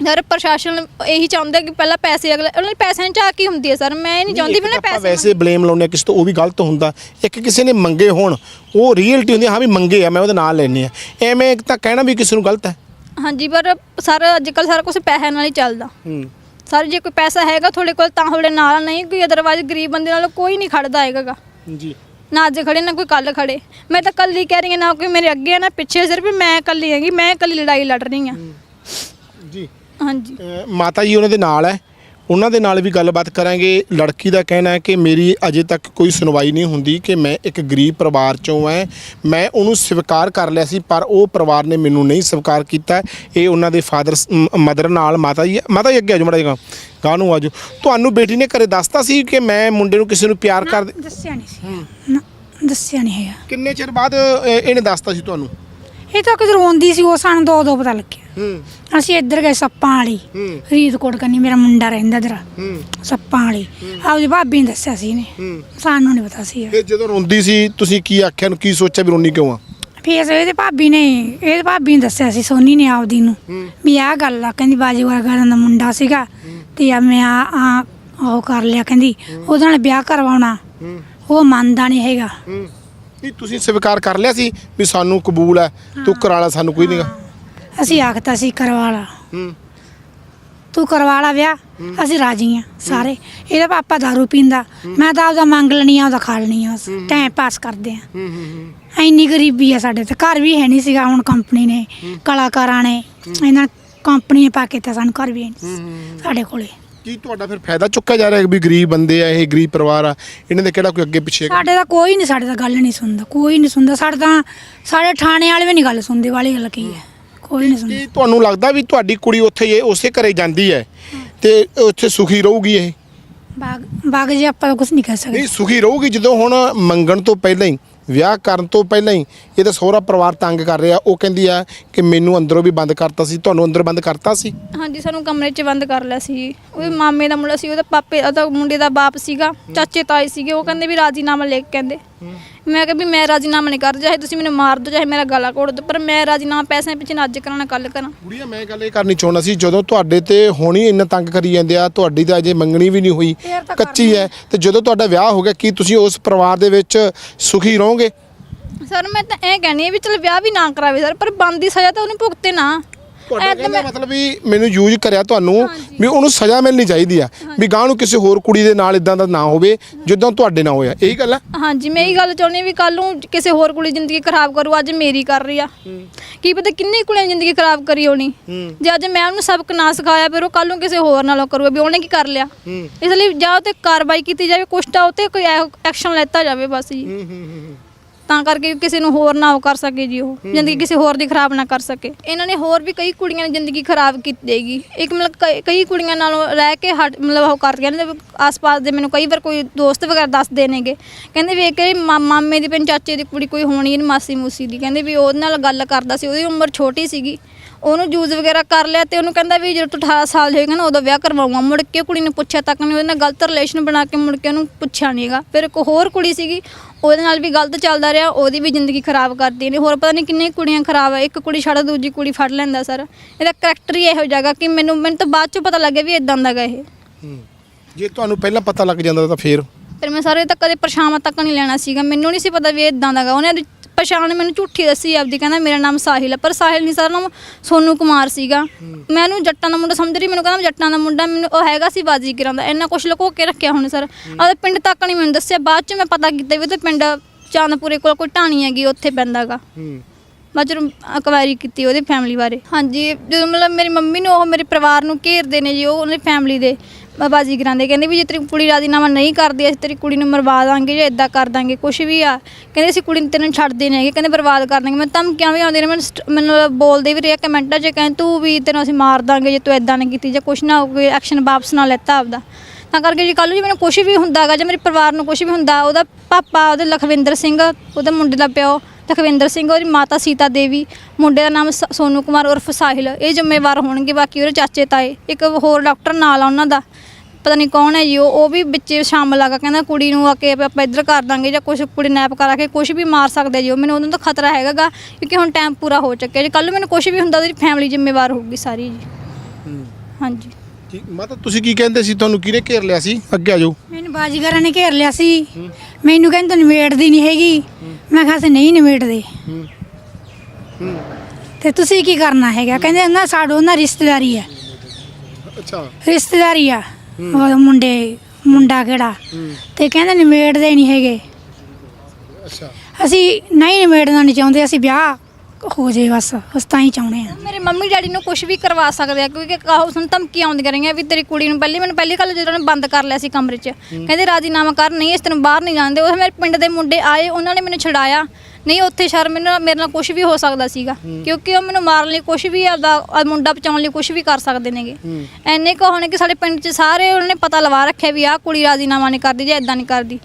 ਸਰ ਪ੍ਰਸ਼ਾਸਨ ਇਹੀ ਚਾਹੁੰਦਾ ਕਿ ਪਹਿਲਾਂ ਪੈਸੇ ਅਗਲੇ ਉਹਨਾਂ ਦੀ ਪੈਸਿਆਂ ਚ ਆ ਕੀ ਹੁੰਦੀ ਹੈ ਸਰ? ਮੈਂ ਇਹ ਨਹੀਂ ਚਾਹੁੰਦੀ ਵੀ ਨਾ ਪੈਸੇ ਵੈਸੇ ਬਲੇਮ ਲਾਉਂਦੇ ਹਾਂ ਕਿਸੇ ਤੋਂ ਉਹ ਵੀ ਗਲਤ ਹੁੰਦਾ। ਇੱਕ ਕਿਸੇ ਨੇ ਮੰਗੇ ਹੋਣ ਉਹ ਰੀਅਲਟੀ ਹੁੰਦੀ ਹੈ, ਹਾਂ ਵੀ ਮੰਗੇ ਆ ਮੈਂ ਉਹਦੇ ਨਾਲ ਲੈਣੇ ਆ ਐਵੇਂ ਇੱਕ ਤਾਂ ਕਹਿਣਾ ਵੀ ਕਿਸੇ ਨੂੰ ਗਲਤ ਹੈ। ਹਾਂਜੀ ਪਰ ਸਰ ਅੱਜ ਕੱਲ ਸਾਰਾ ਕੁਝ ਪੈਸਿਆਂ ਨਾਲ ਹੀ ਚੱਲਦਾ। ਹੂੰ। ਸਰ ਜੇ ਕੋਈ ਪੈਸਾ ਹੈਗਾ ਤੁਹਾਡੇ ਕੋਲ ਤਾਂ ਤੁਹਾਡੇ ਨਾਲ ਨਹੀਂ ਕੋਈ ਅਦਰਵਾਈਜ਼ ਗਰੀਬ ਬੰਦੇ ਨਾਲ ਕੋਈ ਨਹੀਂ ਖੜਦਾ ਹੈਗਾ ਗਾ। ਜੀ। ਨਾ ਅੱਜ ਖੜੇ ਨਾ ਕੋਈ ਕੱਲ ਖੜੇ। ਮੈਂ ਤਾਂ ਕੱਲੀ ਕਹਿ ਰਹੀ ਹਾਂ ਨਾ ਕੋਈ ਮੇਰੇ ਅੱਗੇ ਹੈ ਨਾ ਪਿੱਛੇ ਸਿਰਫ ਮੈਂ ਕੱਲੀ ਹੈਗੀ ਮੈਂ ਕੱਲੀ ਲੜਾਈ ਲੜ ਰਹੀ ਹਾਂ। ਹਾਂਜੀ। ਮਾਤਾ ਜੀ ਉਹਨਾਂ ਦੇ ਨਾਲ ਹੈ। ਉਹਨਾਂ ਦੇ ਨਾਲ ਵੀ ਗੱਲਬਾਤ ਕਰਾਂਗੇ। ਲੜਕੀ ਦਾ ਕਹਿਣਾ ਹੈ ਕਿ ਮੇਰੀ ਅਜੇ ਤੱਕ ਕੋਈ ਸੁਣਵਾਈ ਨਹੀਂ ਹੁੰਦੀ ਕਿ ਮੈਂ ਇੱਕ ਗਰੀਬ ਪਰਿਵਾਰ ਚੋਂ ਐ ਮੈਂ ਉਹਨੂੰ ਸਵੀਕਾਰ ਕਰ ਲਿਆ ਸੀ ਪਰ ਉਹ ਪਰਿਵਾਰ ਨੇ ਮੈਨੂੰ ਨਹੀਂ ਸਵੀਕਾਰ ਕੀਤਾ। ਇਹ ਉਹਨਾਂ ਦੇ ਫਾਦਰ ਮਦਰ ਨਾਲ ਮਾਤਾ ਜੀ ਮਾਤਾ ਜੀ ਅੱਗੇ ਆਜੋ ਮੜਾ ਜਗਾ ਗਾਂ। ਨੂੰ ਆਜੋ ਤੁਹਾਨੂੰ ਬੇਟੀ ਨੇ ਘਰੇ ਦੱਸਤਾ ਸੀ ਕਿ ਮੈਂ ਮੁੰਡੇ ਨੂੰ ਕਿਸੇ ਨੂੰ ਪਿਆਰ ਕਰ ਦੱਸਿਆ ਨਹੀਂ ਸੀ। ਨਾ ਦੱਸਿਆ ਨਹੀਂ ਹੈਗਾ। ਕਿੰਨੇ ਚਿਰ ਬਾਅਦ ਇਹਨੇ ਦੱਸਤਾ ਸੀ ਤੁਹਾਨੂੰ? ਇਹ ਤਾਂ ਕਿਧਰ ਰੋਂਦੀ ਸੀ ਉਹ ਸਾਨੂੰ ਦੋ ਦੋ ਪਤਾ ਲੱਗਿਆ। ਹੂੰ। ਅਸੀਂ ਇੱਧਰ ਗਏ ਸੱਪਾਂ ਵਾਲੀ। ਹੂੰ। ਫਰੀਦਕੋਟ ਕੰਨੀ ਮੇਰਾ ਮੁੰਡਾ ਰਹਿੰਦਾ ਇੱਧਰ। ਹੂੰ। ਸੱਪਾਂ ਵਾਲੀ। ਆਪਦੀ ਭਾਬੀ ਨੇ ਦੱਸਿਆ ਸੀ ਇਹਨੇ। ਹੂੰ। ਸਾਨੂੰ ਨਹੀਂ ਪਤਾ ਸੀ ਫਿਰ ਜਦੋਂ ਰੋਂਦੀ ਸੀ ਤੁਸੀਂ ਕੀ ਆਖਿਆ ਨੂੰ ਕੀ ਸੋਚਿਆ ਵੀ ਰੋਣੀ ਕਿਉਂ ਆ? ਫੇਰ ਇਹਦੇ ਭਾਬੀ ਨੇ ਇਹਦੇ ਭਾਬੀ ਨੇ ਦੱਸਿਆ ਸੀ ਸੋਨੀ ਨੇ ਆਪਦੀ ਨੂੰ। ਵੀ ਆਹ ਗੱਲ ਆ ਕਹਿੰਦੀ ਬਾਜੀ ਵਾਲਾ ਦਾ ਮੁੰਡਾ ਸੀਗਾ। ਤੇ ਆ ਮੈਂ ਆ ਆ ਉਹ ਕਰ ਲਿਆ ਕਹਿੰਦੀ ਉਹਦੇ ਨਾਲ ਵਿਆਹ ਕਰਵਾਉਣਾ। ਹੂੰ। ਉਹ ਮੰਨਦਾ ਨਹੀਂ ਹੈਗਾ। ਹੂੰ। ਨਹੀਂ ਤੁਸੀਂ ਸਵੀਕਾਰ ਕਰ ਲਿਆ ਸੀ ਵੀ ਸਾਨੂੰ ਕਬੂਲ ਹੈ ਤੂੰ ਕਰਾ ਲਾ ਸਾਨੂੰ ਕੋਈ ਨਹੀਂਗਾ ਅਸੀਂ ਆਖਤਾ ਸੀ ਕਰਵਾ ਲਾ ਹੂੰ। ਤੂੰ ਕਰਵਾ ਲਾ ਵਿਆਹ ਅਸੀਂ ਰਾਜੀ ਆ ਸਾਰੇ। ਇਹਦਾ ਪਾਪਾ दारू ਪੀਂਦਾ। ਮੈਂ ਤਾਂ ਆਪਦਾ ਮੰਗ ਲੈਣੀ ਆ ਉਹਦਾ ਖਾ ਲੈਣੀ ਆ ਬਸ। ਟਾਈਮ ਪਾਸ ਕਰਦੇ ਆ। ਹੂੰ ਹੂੰ ਇੰਨੀ ਗਰੀਬੀ ਆ ਸਾਡੇ ਤੇ। ਘਰ ਵੀ ਹੈ ਨਹੀਂ ਸੀਗਾ ਹੁਣ ਕੰਪਨੀ ਨੇ ਕਲਾਕਾਰਾਂ ਨੇ। ਇਹਨਾਂ ਕੰਪਨੀ ਪਾ ਕੇ ਤਾਂ ਸਾਨੂੰ ਘਰ ਵੀ ਹੈ ਨਹੀਂ ਸੀ ਸਾਡੇ ਕੋਲੇ। ਕੀ ਤੁਹਾਡਾ ਫਿਰ ਫਾਇਦਾ ਚੁੱਕਿਆ ਜਾ ਰਿਹਾ ਹੈ ਵੀ ਗਰੀਬ ਬੰਦੇ ਆ ਇਹ ਗਰੀਬ ਪਰਿਵਾਰ ਆ? ਇਹਨਾਂ ਦੇ ਕਿਹੜਾ ਕੋਈ ਅੱਗੇ ਪਿੱਛੇ? ਸਾਡੇ ਤਾਂ ਕੋਈ ਨਹੀਂ ਸਾਡੇ ਤਾਂ ਗੱਲ ਨਹੀਂ ਸੁਣਦਾ ਕੋਈ ਨਹੀਂ ਸੁਣਦਾ। ਸਾਡੇ ਤਾਂ ਸਾਡੇ ਥਾਣੇ ਵਾਲੇ ਵੀ ਨਹੀਂ ਗੱਲ ਸੁਣਦੇ ਵਾਲੀ ਗੱਲ ਕੀ ਹੈ? ਕੋਈ ਨਹੀਂ ਸੁਣਦਾ। ਕੀ ਤੁਹਾਨੂੰ ਲੱਗਦਾ ਵੀ ਤੁਹਾਡੀ ਕੁੜੀ ਉੱਥੇ ਹੀ ਉਸੇ ਘਰੇ ਜਾਂਦੀ ਹੈ ਤੇ ਉੱਥੇ ਸੁਖੀ ਰਹੂਗੀ ਇਹ? ਬਾਗ ਬਾਗ ਜੇ ਆਪਾਂ ਕੁਝ ਨਹੀਂ ਕਹਿ ਸਕਦੇ। ਨਹੀਂ ਸੁਖੀ ਰਹੂਗੀ ਜਦੋਂ ਹੁਣ ਮੰਗਣ ਤੋਂ ਪਹਿਲਾਂ ਹੀ ਵਿਆਹ ਕਰਨ ਤੋਂ ਪਹਿਲਾਂ ਹੀ ਇਹਦਾ ਸਹੁਰਾ ਪਰਿਵਾਰ ਤੰਗ ਕਰ ਰਿਹਾ। ਉਹ ਕਹਿੰਦੀ ਆ ਕਿ ਮੈਨੂੰ ਅੰਦਰੋਂ ਵੀ ਬੰਦ ਕਰਤਾ ਸੀ ਤੁਹਾਨੂੰ ਅੰਦਰ ਬੰਦ ਕਰਤਾ ਸੀ? ਹਾਂਜੀ ਸਾਨੂੰ ਕਮਰੇ 'ਚ ਬੰਦ ਕਰ ਲਿਆ ਸੀ। ਉਹ ਮਾਮੇ ਦਾ ਮੁੰਡਾ ਸੀ ਉਹਦਾ ਪਾਪੇ ਉਹਦਾ ਮੁੰਡੇ ਦਾ ਬਾਪ ਸੀਗਾ ਚਾਚੇ ਤਾਏ ਸੀਗੇ। ਉਹ ਕਹਿੰਦੇ ਵੀ ਰਾਜੀਨਾਮਾ ਲੈ ਕੇ ਕਹਿੰਦੇ। ਮੈਂ ਕਿਹਾ ਵੀ ਮੈਂ ਰਾਜੀਨਾਮਾ ਨਹੀਂ ਕਰ ਚਾਹੇ ਤੁਸੀਂ ਮੈਨੂੰ ਮਾਰ ਦਿਓ ਚਾਹੇ ਮੇਰਾ ਗਲਾ ਘੋੜ ਦਿਓ ਪਰ ਮੈਂ ਰਾਜੀਨਾਮਾ ਪੈਸਿਆਂ ਪਿੱਛੇ ਨਾ ਅੱਜ ਕਰਾਂ ਨਾ ਕੱਲ ਕਰਾਂ। ਕੁੜੀਆਂ ਮੈਂ ਗੱਲ ਇਹ ਕਰਨੀ ਚਾਹੁੰਦਾ ਸੀ ਜਦੋਂ ਤੁਹਾਡੇ ਤੇ ਹੋਣੀ ਇੰਨਾ ਤੰਗ ਕਰੀ ਜਾਂਦੇ ਆ ਤੁਹਾਡੀ ਤਾਂ ਅਜੇ ਮੰਗਣੀ ਵੀ ਨਹੀਂ ਹੋਈ ਕੱਚੀ ਹੈ। ਤੇ ਜਦੋਂ ਤੁਹਾਡਾ ਵਿਆਹ ਹੋ ਗਿਆ ਕੀ ਤੁਸੀਂ ਉਸ ਪਰਿਵਾਰ ਦੇ ਵਿੱਚ ਸੁਖੀ ਰਹੋਗੇ? ਸਰ ਮੈਂ ਤਾਂ ਇਹ ਕਹਿੰਦੀ ਆ ਵੀ ਚਲ ਵਿਆਹ ਵੀ ਨਾ ਕਰਾਵੇ ਸਰ ਪਰ ਬੰਦੀ ਸਜ਼ਾ ਤਾਂ ਉਹਨੂੰ ਭੁਗਤੇ ਨਾ। ਤੁਹਾਡਾ ਐਂ ਤਾਂ ਕਹਿੰਦਾ ਮੈਂ- ਮਤਲਬ ਵੀ ਮੈਨੂੰ ਯੂਜ਼ ਕਰਿਆ ਤੁਹਾਨੂੰ। ਵੀ ਉਹਨੂੰ ਸਜ਼ਾ ਮਿਲਣੀ ਚਾਹੀਦੀ ਆ ਵੀ ਗਾਂ ਨੂੰ ਕਿਸੇ ਹੋਰ ਕੁੜੀ ਦੇ ਨਾਲ ਇਦਾਂ ਦਾ ਨਾ ਹੋਵੇ ਜਿੱਦਾਂ ਤੁਹਾਡੇ ਨਾਲ ਹੋਇਆ। ਇਹੀ ਗੱਲ ਆ? ਹਾਂਜੀ ਮੈਂ ਇਹ ਗੱਲ ਚਾਹੁੰਦੀ ਹਾਂ ਵੀ ਕੱਲ ਨੂੰ ਕਿਸੇ ਹੋਰ ਕੁੜੀ ਦੀ ਜ਼ਿੰਦਗੀ ਖਰਾਬ ਕਰੂ ਅੱਜ ਮੇਰੀ ਕਰ ਰਹੀ ਆ। ਕੀ ਪਤਾ ਕਿੰਨੀ ਕੁੜੀਆਂ ਦੀ ਜ਼ਿੰਦਗੀ ਖਰਾਬ ਕਰੀ ਹੋਣੀ। ਜੇ ਅੱਜ ਮੈਂ ਉਹਨੂੰ ਸਬਕ ਨਾ ਸਿਖਾਇਆ ਫਿਰ ਉਹ ਕੱਲ ਨੂੰ ਕਿਸੇ ਹੋਰ ਨਾਲੋਂ ਕਰੂਗਾ ਵੀ ਉਹਨੇ ਕੀ ਕਰ ਲਿਆ। ਇਸ ਲਈ ਜਾਂ ਤੇ ਕਾਰਵਾਈ ਕੀਤੀ ਜਾਵੇ ਕੁਛ ਤਾਂ ਉਤੇ ਕੋਈ ਐਕਸ਼ਨ ਲੈਤਾ ਜਾਵੇ ਬਸ ਜੀ। ਤਾਂ ਕਰਕੇ ਕਿਸੇ ਨੂੰ ਹੋਰ ਨਾ ਉਹ ਕਰ ਸਕੇ ਜੀ ਉਹ ਜ਼ਿੰਦਗੀ ਕਿਸੇ ਹੋਰ ਦੀ ਖਰਾਬ ਨਾ ਕਰ ਸਕੇ। ਇਹਨਾਂ ਨੇ ਹੋਰ ਵੀ ਕਈ ਕੁੜੀਆਂ ਦੀ ਜ਼ਿੰਦਗੀ ਖਰਾਬ ਕੀਤੀ ਹੈਗੀ ਇੱਕ ਮਤਲਬ ਕਈ- ਕਈ ਕੁੜੀਆਂ ਨਾਲੋਂ ਰਹਿ ਕੇ ਹਟ ਮਤਲਬ ਉਹ ਕਰਦੀਆਂ ਨੇ ਆਸ-ਪਾਸ ਦੇ ਮੈਨੂੰ ਕਈ ਵਾਰ ਕੋਈ ਦੋਸਤ ਵਗੈਰਾ ਦੱਸਦੇ ਨੇਗੇ। ਕਹਿੰਦੇ ਵੀ ਮਾ- ਮਾਮੇ ਦੀ ਪਿੰਡ ਚਾਚੇ ਦੀ ਕੁੜੀ ਕੋਈ ਹੋਣੀ ਇਹਨੂੰ ਮਾਸੀ ਮੂਸੀ ਦੀ। ਕਹਿੰਦੇ ਵੀ ਉਹਦੇ ਨਾਲ ਗੱਲ ਕਰਦਾ ਸੀ ਉਹਦੀ ਉਮਰ ਛੋਟੀ ਸੀਗੀ। ਉਹਨੂੰ ਜੂਸ ਵਗੈਰਾ ਕਰ ਲਿਆ ਤੇ ਉਹਨੂੰ ਕਹਿੰਦਾ ਵੀ ਜਦੋਂ ਤੂੰ 18 ਸਾਲ ਦੀ ਹੋਏਗਾ ਨਾ ਉਦੋਂ ਵਿਆਹ ਕਰਵਾਉਂਗਾ ਮੁੜ ਕੇ ਕੁੜੀ ਨੇ ਪੁੱਛਿਆ ਤੱਕ ਨਹੀਂ ਉਹਦੇ ਨਾਲ ਗਲਤ ਰਿਲੇਸ਼ਨ ਬਣਾ ਕੇ ਮੁੜ ਕੇ ਉਹਨੂੰ ਪੁੱਛਿਆ ਨਹੀਂਗਾ ਫਿਰ ਇੱਕ ਹੋਰ ਕੁੜੀ ਸੀਗੀ ਉਹਦੇ ਨਾਲ ਵੀ ਗਲਤ ਚੱਲਦਾ ਰਿਹਾ ਉਹਦੀ ਵੀ ਜ਼ਿੰਦਗੀ ਖਰਾਬ ਕਰਦੀ ਨੇ ਹੋਰ ਪਤਾ ਨਹੀਂ ਕਿੰਨੀਆਂ ਕੁੜੀਆਂ ਖਰਾਬ ਹੈ ਇੱਕ ਕੁੜੀ ਛੱਡ ਦੂਜੀ ਕੁੜੀ ਫੜ ਲੈਂਦਾ ਸਰ। ਇਹਦਾ ਕਰੈਕਟਰ ਹੀ ਇਹੋ ਜਾਗਾ ਕਿ ਮੈਨੂੰ ਮੈਨੂੰ ਤਾਂ ਬਾਅਦ ਚ ਪਤਾ ਲੱਗਿਆ ਵੀ ਇਦਾਂ ਦਾ ਗਾ ਇਹ। ਜੇ ਤੁਹਾਨੂੰ ਪਹਿਲਾਂ ਪਤਾ ਲੱਗ ਜਾਂਦਾ ਤਾਂ ਫੇਰ। ਫਿਰ ਮੈਂ ਸਾਰੇ ਤੱਕ ਕਦੇ ਪਰਛਾਵਾਂ ਤੱਕ ਨਹੀਂ ਲੈਣਾ ਸੀਗਾ। ਮੈਨੂੰ ਨਹੀਂ ਸੀ ਪਤਾ ਵੀ ਇਹ ਇਦਾਂ ਦਾ ਗਾ। ਉਹਨੇ ਆਪਦੀ ਨੇ ਮੈਨੂੰ ਝੂਠੀ ਦੱਸੀ, ਆਪਦੀ ਕਹਿੰਦਾ ਮੇਰਾ ਨਾਮ ਸਾਹਿਲ ਹੈ ਪਰ ਸਾਹਿਲ ਨਹੀਂ ਸਰ, ਨਾਮ ਸੋਨੂ ਕੁਮਾਰ ਸੀਗਾ। ਮੈਂ ਉਹਨੂੰ ਜੱਟਾਂ ਦਾ ਮੁੰਡਾ ਸਮਝ ਰਹੀ, ਮੈਨੂੰ ਕਹਿੰਦਾ ਜੱਟਾਂ ਦਾ ਮੁੰਡਾ, ਮੈਨੂੰ ਉਹ ਹੈਗਾ ਸੀ ਬਾਜੀਗਰਾਂ ਦਾ, ਇੰਨਾ ਕੁਛ ਲੁਕੋ ਕੇ ਰੱਖਿਆ ਹੁਣ ਸਰ। ਆਪਦੇ ਪਿੰਡ ਤੱਕ ਨਹੀਂ ਮੈਨੂੰ ਦੱਸਿਆ, ਬਾਅਦ ਚ ਮੈਂ ਪਤਾ ਕੀਤਾ ਵੀ ਉਹਦੇ ਪਿੰਡ ਚਾਂਦਪੁਰੇ ਕੋਲ ਕੋਈ ਢਾਣੀ ਹੈਗੀ, ਉੱਥੇ ਪੈਂਦਾਗਾ ਮੈਂ ਚੋਂ ਅਕਵਾਇਰੀ ਕੀਤੀ ਉਹਦੇ ਫੈਮਿਲੀ ਬਾਰੇ। ਹਾਂਜੀ, ਜਦੋਂ ਮਤਲਬ ਮੇਰੀ ਮੰਮੀ ਨੂੰ, ਉਹ ਮੇਰੇ ਪਰਿਵਾਰ ਨੂੰ ਘੇਰਦੇ ਨੇ ਜੀ, ਉਹ ਉਹਨੇ ਫੈਮਿਲੀ ਦੇ ਬਾਜ਼ੀ ਬਾਜ਼ੀਗਰਾਂ ਕਹਿੰਦੇ ਵੀ ਜੇ ਤੇਰੀ ਕੁੜੀ ਰਾਜ਼ੀਨਾਮਾ ਨਹੀਂ ਕਰਦੀ, ਅਸੀਂ ਤੇਰੀ ਕੁੜੀ ਨੂੰ ਮਰਵਾ ਦਾਂਗੇ ਜਾਂ ਇਦਾਂ ਕਰ ਦਾਂਗੇ ਕੁਝ ਵੀ ਆ। ਕਹਿੰਦੇ ਅਸੀਂ ਕੁੜੀ ਨੂੰ ਤੈਨੂੰ ਛੱਡਦੇ ਨਹੀਂ ਹੈਗੇ, ਕਹਿੰਦੇ ਬਰਬਾਦ ਕਰ ਦਾਂਗੇ। ਮੈਂ ਧਮਕੀਆਂ ਵੀ ਆਉਂਦੀਆਂ ਨੇ ਮੈਨੂੰ ਸਟ- ਮੈਨੂੰ ਬੋਲਦੇ ਵੀ ਰਿਹਾ, ਕਮੈਂਟਾਂ 'ਚ ਕਹਿੰਦੇ ਤੂੰ ਵੀ ਤੈਨੂੰ ਅਸੀਂ ਮਾਰ ਦਾਂਗੇ ਜੇ ਤੂੰ ਇਦਾਂ ਨਹੀਂ ਕੀਤੀ, ਜਾਂ ਕੁਛ ਨਾ ਕੋਈ ਐਕਸ਼ਨ ਵਾਪਸ ਨਾ ਲੈਤਾ ਆਪਦਾ। ਤਾਂ ਕਰਕੇ ਜੀ ਕੱਲ੍ਹ ਨੂੰ ਜੇ ਮੈਨੂੰ ਕੁਝ ਵੀ ਹੁੰਦਾ ਹੈਗਾ ਜਾਂ ਮੇਰੇ ਪਰਿਵਾਰ ਨੂੰ ਕੁਝ ਵੀ ਹੁੰਦਾ, ਉਹਦਾ ਪਾਪਾ, ਉਹਦੇ ਲਖਵਿੰਦਰ ਸਿੰਘ, ਉਹਦੇ ਮੁੰਡੇ ਦਾ ਪਿਓ ਲਖਵਿੰਦਰ ਸਿੰਘ ਉਹਦੀ ਮਾਤਾ ਸੀਤਾ ਦੇਵੀ ਮੁੰਡੇ ਦਾ ਨਾਮ ਸ- ਸੋਨੂ ਕੁਮਾਰ ਉਰਫ ਸਾਹਿਲ ਇਹ ਜ਼ਿੰਮੇਵਾਰ ਹੋਣਗੇ ਬਾਕੀ ਉਹਦੇ ਚਾਚੇ ਤਾਏ। ਇੱਕ ਹੋਰ ਡਾਕਟਰ ਨਾਲ ਆ ਉਹਨਾਂ ਦਾ ਪਤਾ ਨਹੀਂ ਕੌਣ ਹੈ ਜੀ ਉਹ ਉਹ ਵੀ ਵਿੱਚ ਸ਼ਾਮਲ ਆਗਾ ਕਹਿੰਦਾ ਕੁੜੀ ਨੂੰ ਆ ਕੇ ਵੀ ਆਪਾਂ ਇੱਧਰ ਕਰ ਦਾਂਗੇ ਜਾਂ ਕੁਝ ਕੁੜੀ ਨੈਪ ਕਰਾ ਕੇ ਕੁਝ ਵੀ ਮਾਰ ਸਕਦੇ ਜੀ ਉਹ। ਮੈਨੂੰ ਉਹਨਾਂ ਤੋਂ ਖਤਰਾ ਹੈਗਾਗਾ ਕਿਉਂਕਿ ਹੁਣ ਟਾਈਮ ਪੂਰਾ ਹੋ ਚੁੱਕਿਆ ਜੀ। ਕੱਲ੍ਹ ਨੂੰ ਮੈਨੂੰ ਕੁਝ ਵੀ ਹੁੰਦਾ ਉਹਦੀ ਫੈਮਿਲੀ ਜ਼ਿੰਮੇਵਾਰ ਹੋਊਗੀ ਸਾਰੀ ਜੀ। ਹਾਂਜੀ। ਠੀਕ ਮਾਤਾ ਤੁਸੀਂ ਕੀ ਕਹਿੰਦੇ ਸੀ? ਤੁਹਾਨੂੰ ਕਿਹਨੇ ਘੇਰ ਲਿਆ ਸੀ? ਅੱਗੇ ਆ ਜਾਓ। ਮੈਨੂੰ ਬਾਜੀਗਰਾਂ ਨੇ ਘੇਰ ਲਿਆ ਸੀ। ਮੈਨੂੰ ਕਹਿੰਦੇ ਤੂੰ ਨਿਬੇੜਦੀ ਨਹੀਂ ਹੈਗੀ। ਮੈਂ ਕਿਹਾ ਨਹੀਂ ਨਿਬੇੜਦੇ। ਤੇ ਤੁਸੀਂ ਕੀ ਕਰਨਾ ਹੈਗਾ? ਕਹਿੰਦੇ ਉਹਨਾਂ ਸਾਡੋ ਉਹਨਾਂ ਰਿਸ਼ਤੇਦਾਰੀ ਹੈ ਅੱਛਾ। ਰਿਸ਼ਤੇਦਾਰੀ ਆ। ਉਹ ਮੁੰਡੇ ਮੁੰਡਾ ਕਿਹੜਾ? ਤੇ ਕਹਿੰਦੇ ਨਿਬੇੜਦੇ ਨਹੀਂ ਹੈਗੇ। ਅੱਛਾ। ਅਸੀਂ ਨਹੀਂ ਨਿਬੇੜਨਾ ਨਹੀਂ ਚਾਹੁੰਦੇ ਅਸੀਂ ਵਿਆਹ ਹੋ ਜੇ ਬਸ ਉਸ ਤਾਂ ਹੀ ਚਾਹੁੰਦੇ ਆ। ਮੇਰੇ ਮੰਮੀ ਡੈਡੀ ਨੂੰ ਕੁਝ ਵੀ ਕਰਵਾ ਸਕਦੇ ਆ ਕਿਉਂਕਿ ਕਾਹੋ ਸਾਨੂੰ ਧਮਕੀਆਂ ਆਉਂਦੀਆਂ ਰਹੀਆਂ ਵੀ ਤੇਰੀ ਕੁੜੀ ਨੂੰ ਪਹਿਲੀ ਮੈਨੂੰ ਪਹਿਲੀ ਗੱਲ ਜਦੋਂ ਉਹਨੇ ਬੰਦ ਕਰ ਲਿਆ ਸੀ ਕਮਰੇ 'ਚ ਕਹਿੰਦੇ ਰਾਜੀਨਾਮਾ ਕਰ ਨਹੀਂ ਇਸ ਤੈਨੂੰ ਬਾਹਰ ਨਹੀਂ ਜਾਂਦੇ ਉਹ ਮੇਰੇ ਪਿੰਡ ਦੇ ਮੁੰਡੇ ਆਏ ਉਹਨਾਂ ਨੇ ਮੈਨੂੰ ਛਡਾਇਆ। ਨਹੀਂ ਉੱਥੇ ਸ਼ਰ ਮੈਨੂੰ ਮੇਰੇ ਨਾਲ ਕੁਝ ਵੀ ਹੋ ਸਕਦਾ ਸੀਗਾ ਕਿਉਂਕਿ ਉਹ ਮੈਨੂੰ ਮਾਰਨ ਲਈ ਕੁਝ ਵੀ ਆਪਦਾ ਮੁੰਡਾ ਬਚਾਉਣ ਲਈ ਕੁਝ ਵੀ ਕਰ ਸਕਦੇ ਨੇਗੇ। ਐਨੇ ਕੁ ਹੋਣੇ ਕਿ ਸਾਡੇ ਪਿੰਡ 'ਚ ਸਾਰੇ ਉਹਨਾਂ ਨੇ ਪਤਾ ਲਵਾ ਰੱਖਿਆ ਵੀ ਆਹ ਕੁੜੀ ਰਾਜੀਨਾਮਾ ਨਹੀਂ ਕਰਦੀ ਜਾਂ ਇਦਾਂ ਨਹੀਂ ਕਰਦੀ।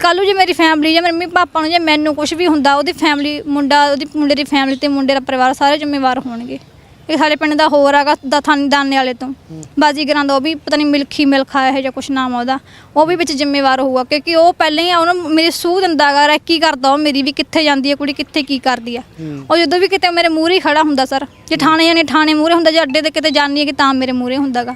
ਕੱਲ੍ਹ ਨੂੰ ਜੇ ਮੇਰੀ ਫੈਮਿਲੀ ਜਾਂ ਮੇਰੇ ਮੰਮੀ ਪਾਪਾ ਨੂੰ ਜੇ ਮੈਨੂੰ ਕੁਝ ਵੀ ਹੁੰਦਾ ਉਹਦੀ ਫੈਮਿਲੀ ਮੁੰਡਾ ਉਹਦੀ ਮੁੰਡੇ ਦੀ ਫੈਮਿਲੀ ਤੇ ਮੁੰਡੇ ਦਾ ਪਰਿਵਾਰ ਸਾਰੇ ਜ਼ਿੰਮੇਵਾਰ ਹੋਣਗੇ। ਇਹ ਸਾਡੇ ਪਿੰਡ ਦਾ ਹੋਰ ਹੈਗਾ ਦਥਾਨੀ ਦਾਨੇ ਵਾਲੇ ਤੋਂ। ਬਾਜੀਗਰਾਂ ਦਾ ਉਹ ਵੀ ਪਤਾ ਨਹੀਂ ਮਿਲਖੀ ਮਿਲਖਾ ਹੈ ਜਾਂ ਕੁਛ ਨਾਮ ਉਹਦਾ। ਉਹ ਵੀ ਵਿੱਚ ਜ਼ਿੰਮੇਵਾਰ ਹੋਊਗਾ ਕਿਉਂਕਿ ਉਹ ਪਹਿਲਾਂ ਹੀ ਉਹਨੂੰ ਮੇਰੀ ਸੂਹ ਦਿੰਦਾ ਗਾ ਰੈਕੀ ਕਰਦਾ ਉਹ ਮੇਰੀ ਵੀ ਕਿੱਥੇ ਜਾਂਦੀ ਹੈ ਕੁੜੀ ਕਿੱਥੇ ਕੀ ਕਰਦੀ ਆ ਉਹ ਜਦੋਂ ਵੀ ਕਿਤੇ ਮੇਰੇ ਮੂਹਰੇ ਖੜਾ ਹੁੰਦਾ ਸਰ ਜੇ ਥਾਣੇ ਜਾਣੇ ਥਾਣੇ ਮੂਹਰੇ ਹੁੰਦਾ ਜੇ ਅੱਡੇ ਤੇ ਕਿਤੇ ਜਾਣੀ ਹੈ ਕਿ ਤਾਂ ਮੇਰੇ ਮੂਹਰੇ ਹੁੰਦਾਗਾ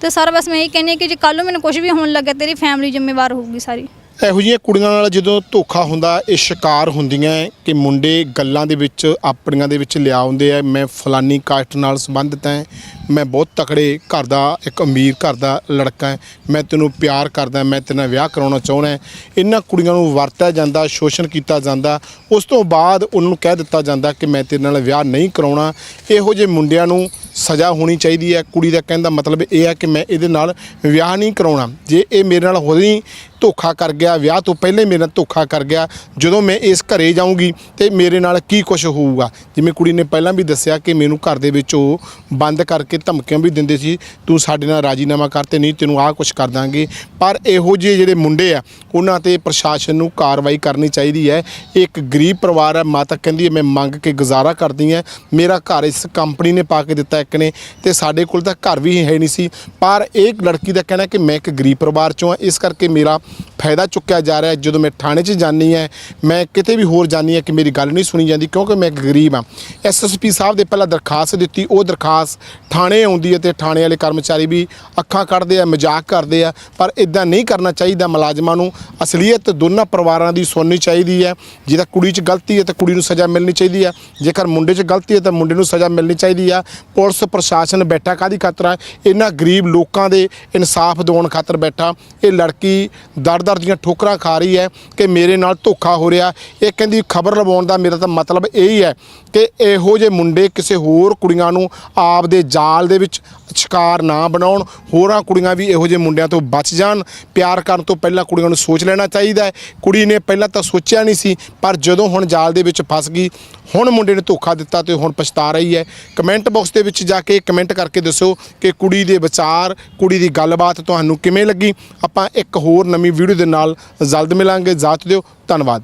ਤੇ ਸਰ ਬਸ ਮੈਂ ਇਹ ਕਹਿੰਦੀ ਹਾਂ ਕਿ ਜੇ ਕੱਲ ਨੂੰ ਮੈਨੂੰ ਕੁਝ ਵੀ ਹੋਣ ਲੱਗਾ ਤੇਰੀ ਫੈਮਿਲੀ ਜ਼ਿੰਮੇਵਾਰ ਹੋਊਗੀ ਸਾਰੀ। ਇਹੋ ਜਿਹੀਆਂ ਕੁੜੀਆਂ ਨਾਲ ਜਦੋਂ ਧੋਖਾ ਹੁੰਦਾ, ਇਹ ਸ਼ਿਕਾਰ ਹੁੰਦੀਆਂ ਕਿ ਮੁੰਡੇ ਗੱਲਾਂ ਦੇ ਵਿੱਚ, ਆਪਣੀਆਂ ਦੇ ਵਿੱਚ ਲਿਆ ਆਉਂਦੇ ਆ, ਮੈਂ ਫਲਾਨੀ ਕਾਸਟ ਨਾਲ ਸੰਬੰਧਿਤ ਹਾਂ, ਮੈਂ ਬਹੁਤ ਤਕੜੇ ਘਰ ਦਾ, ਇੱਕ ਅਮੀਰ ਘਰ ਦਾ ਲੜਕਾ ਹਾਂ, ਮੈਂ ਤੈਨੂੰ ਪਿਆਰ ਕਰਦਾ, ਮੈਂ ਤੇਰੇ ਨਾਲ ਵਿਆਹ ਕਰਾਉਣਾ ਚਾਹੁੰਦਾ ਇਹਨਾਂ ਕੁੜੀਆਂ ਨੂੰ ਵਰਤਿਆ ਜਾਂਦਾ, ਸ਼ੋਸ਼ਣ ਕੀਤਾ ਜਾਂਦਾ। ਉਸ ਤੋਂ ਬਾਅਦ ਉਹਨਾਂ ਨੂੰ ਕਹਿ ਦਿੱਤਾ ਜਾਂਦਾ ਕਿ ਮੈਂ ਤੇਰੇ ਨਾਲ ਵਿਆਹ ਨਹੀਂ ਕਰਾਉਣਾ। ਇਹੋ ਜਿਹੇ ਮੁੰਡਿਆਂ ਨੂੰ ਸਜ਼ਾ ਹੋਣੀ ਚਾਹੀਦੀ ਹੈ। ਕੁੜੀ ਦਾ ਕਹਿਣ ਦਾ ਮਤਲਬ ਇਹ ਹੈ ਕਿ ਮੈਂ ਇਹਦੇ ਨਾਲ ਵਿਆਹ ਨਹੀਂ ਕਰਾਉਣਾ। ਜੇ ਇਹ ਮੇਰੇ ਨਾਲ ਹੋਣੀ ਧੋਖਾ ਕਰ ਗਿਆ, ਵਿਆਹ ਤੋਂ ਪਹਿਲੇ ਮੇਰੇ ਨਾਲ ਧੋਖਾ ਕਰ ਗਿਆ, ਜਦੋਂ ਮੈਂ ਇਸ ਘਰੇ ਜਾਊਂਗੀ ਤੇ ਮੇਰੇ ਨਾਲ ਕੀ ਕੁਝ ਹੋਊਗਾ? ਜਿਵੇਂ ਕੁੜੀ ਨੇ ਪਹਿਲਾਂ ਵੀ ਦੱਸਿਆ ਕਿ ਮੈਨੂੰ ਘਰ ਦੇ ਵਿੱਚ ਉਹ ਬੰਦ ਕਰਕੇ ਧਮਕੀਆਂ ਵੀ ਦਿੰਦੇ ਸੀ, ਤੂੰ ਸਾਡੇ ਨਾਲ ਰਾਜੀਨਾਮਾ ਕਰ ਤੇ ਨਹੀਂ, ਤੈਨੂੰ ਆਹ ਕੁਝ ਕਰ ਦਾਂਗੇ। ਪਰ ਇਹੋ ਜਿਹੇ ਜਿਹੜੇ ਮੁੰਡੇ ਆ, ਉਹਨਾਂ ਤੇ ਪ੍ਰਸ਼ਾਸਨ ਨੂੰ ਕਾਰਵਾਈ ਕਰਨੀ ਚਾਹੀਦੀ ਹੈ। ਇਹ ਇੱਕ ਗਰੀਬ ਪਰਿਵਾਰ ਹੈ ਮਾਤਾ ਕਹਿੰਦੀ ਹੈ, ਮੈਂ ਮੰਗ ਕੇ ਗੁਜ਼ਾਰਾ ਕਰਦੀ ਹਾਂ। ਮੇਰਾ ਘਰ ਇਸ ਕੰਪਨੀ ਨੇ ਪਾ ਕੇ ਦਿੱਤਾ ਇੱਕ ਨੇ ਤੇ ਸਾਡੇ ਕੋਲ ਤਾਂ ਘਰ ਵੀ ਹੈ ਨਹੀਂ ਸੀ। ਪਰ ਇਹ ਲੜਕੀ ਦਾ ਕਹਿਣਾ ਕਿ ਮੈਂ ਇੱਕ ਗਰੀਬ ਪਰਿਵਾਰ ਚੋਂ ਹਾਂ ਇਸ ਕਰਕੇ ਮੇਰਾ ਫਾਇਦਾ ਚੁੱਕਿਆ ਜਾ ਰਿਹਾ ਜਦੋਂ ਮੈਂ ਥਾਣੇ 'ਚ ਜਾਨੀ ਹੈ, ਮੈਂ ਕਿਤੇ ਵੀ ਹੋਰ ਜਾਨੀ ਹੈ ਕਿ ਮੇਰੀ ਗੱਲ ਨਹੀਂ ਸੁਣੀ ਜਾਂਦੀ, ਕਿਉਂਕਿ ਮੈਂ ਇੱਕ ਗਰੀਬ ਹਾਂ। ਐਸਐਸਪੀ ਸਾਹਿਬ ਦੇ ਪਹਿਲਾਂ ਦਰਖਾਸਤ ਦਿੱਤੀ, ਉਹ ਦਰਖਾਸਤ ਥਾਣੇ ਆਉਂਦੀ ਹੈ ਤੇ ਥਾਣੇ ਵਾਲੇ ਕਰਮਚਾਰੀ ਵੀ ਅੱਖਾਂ ਕੱਢਦੇ ਆ, ਮਜ਼ਾਕ ਕਰਦੇ ਆ, ਪਰ ਇਦਾਂ ਨਹੀਂ ਕਰਨਾ ਚਾਹੀਦਾ ਮੁਲਾਜ਼ਮਾਂ ਨੂੰ। ਅਸਲੀਅਤ ਦੋਨਾਂ ਪਰਿਵਾਰਾਂ ਦੀ ਸੁਣਨੀ ਚਾਹੀਦੀ ਹੈ। ਜਿਹਦਾ ਕੁੜੀ 'ਚ ਗਲਤੀ ਹੈ ਤਾਂ ਕੁੜੀ ਨੂੰ ਸਜ਼ਾ ਮਿਲਣੀ ਚਾਹੀਦੀ ਹੈ। ਜੇਕਰ ਮੁੰਡੇ 'ਚ ਗਲਤੀ ਹੈ ਤਾਂ ਮੁੰਡੇ ਨੂੰ ਸਜ਼ਾ ਮਿਲਣੀ ਚਾਹੀਦੀ ਆ ਪੁਲਿਸ, ਪ੍ਰਸ਼ਾਸਨ ਬੈਠਾ ਕਾਦੀ ਖਾਤਰ ਇਹਨਾਂ ਗਰੀਬ ਲੋਕਾਂ ਦੇ ਇਨਸਾਫ ਦਿਵਾਉਣ ਖਾਤਰ ਬੈਠਾ। ਇਹ ਲੜਕੀ ਦਰ-ਦਰ ਦੀਆਂ ਠੋਕਰਾਂ ਖਾ ਰਹੀ ਹੈ ਕਿ ਮੇਰੇ ਨਾਲ ਧੋਖਾ ਹੋ ਰਿਹਾ ਇਹ ਕਹਿੰਦੀ ਖਬਰ ਲਵਾਉਣ ਦਾ ਮੇਰਾ ਤਾਂ ਮਤਲਬ ਇਹ ਹੀ ਹੈ ਕਿ ਇਹੋ ਜਿਹੇ ਮੁੰਡੇ ਕਿਸੇ ਹੋਰ ਕੁੜੀਆਂ ਨੂੰ ਆਪ ਦੇ ਜਾਲ ਦੇ ਵਿੱਚ ਸ਼ਿਕਾਰ ਨਾ ਬਣਾਉਣ, ਹੋਰਾਂ ਕੁੜੀਆਂ ਵੀ ਇਹੋ ਜਿਹੇ ਮੁੰਡਿਆਂ ਤੋਂ ਬਚ ਜਾਣ, ਪਿਆਰ ਕਰਨ ਤੋਂ ਪਹਿਲਾਂ ਕੁੜੀਆਂ ਨੂੰ ਸੋਚ ਲੈਣਾ ਚਾਹੀਦਾ ਹੈ। ਕੁੜੀ ਨੇ ਪਹਿਲਾਂ ਤਾਂ ਸੋਚਿਆ ਨਹੀਂ ਸੀ, ਪਰ ਜਦੋਂ ਹੁਣ ਜਾਲ ਦੇ ਵਿੱਚ ਫਸ ਗਈ, ਹੁਣ ਮੁੰਡੇ ਨੇ ਧੋਖਾ ਦਿੱਤਾ ਤੇ ਹੁਣ ਪਛਤਾ ਰਹੀ ਹੈ। ਕਮੈਂਟ ਬਾਕਸ ਦੇ ਵਿੱਚ ਜਾ ਕੇ ਕਮੈਂਟ ਕਰਕੇ ਦੱਸੋ ਕਿ ਕੁੜੀ ਦੇ ਵਿਚਾਰ, ਕੁੜੀ ਦੀ ਗੱਲਬਾਤ ਤੁਹਾਨੂੰ ਕਿਵੇਂ ਲੱਗੀ? ਆਪਾਂ ਇੱਕ ਹੋਰ ਨਵੀਂ ਵੀਡੀਓ ਦੇ ਨਾਲ ਜਲਦ ਮਿਲਾਂਗੇ। ਜਾਤ ਦਿਓ, ਧੰਨਵਾਦ।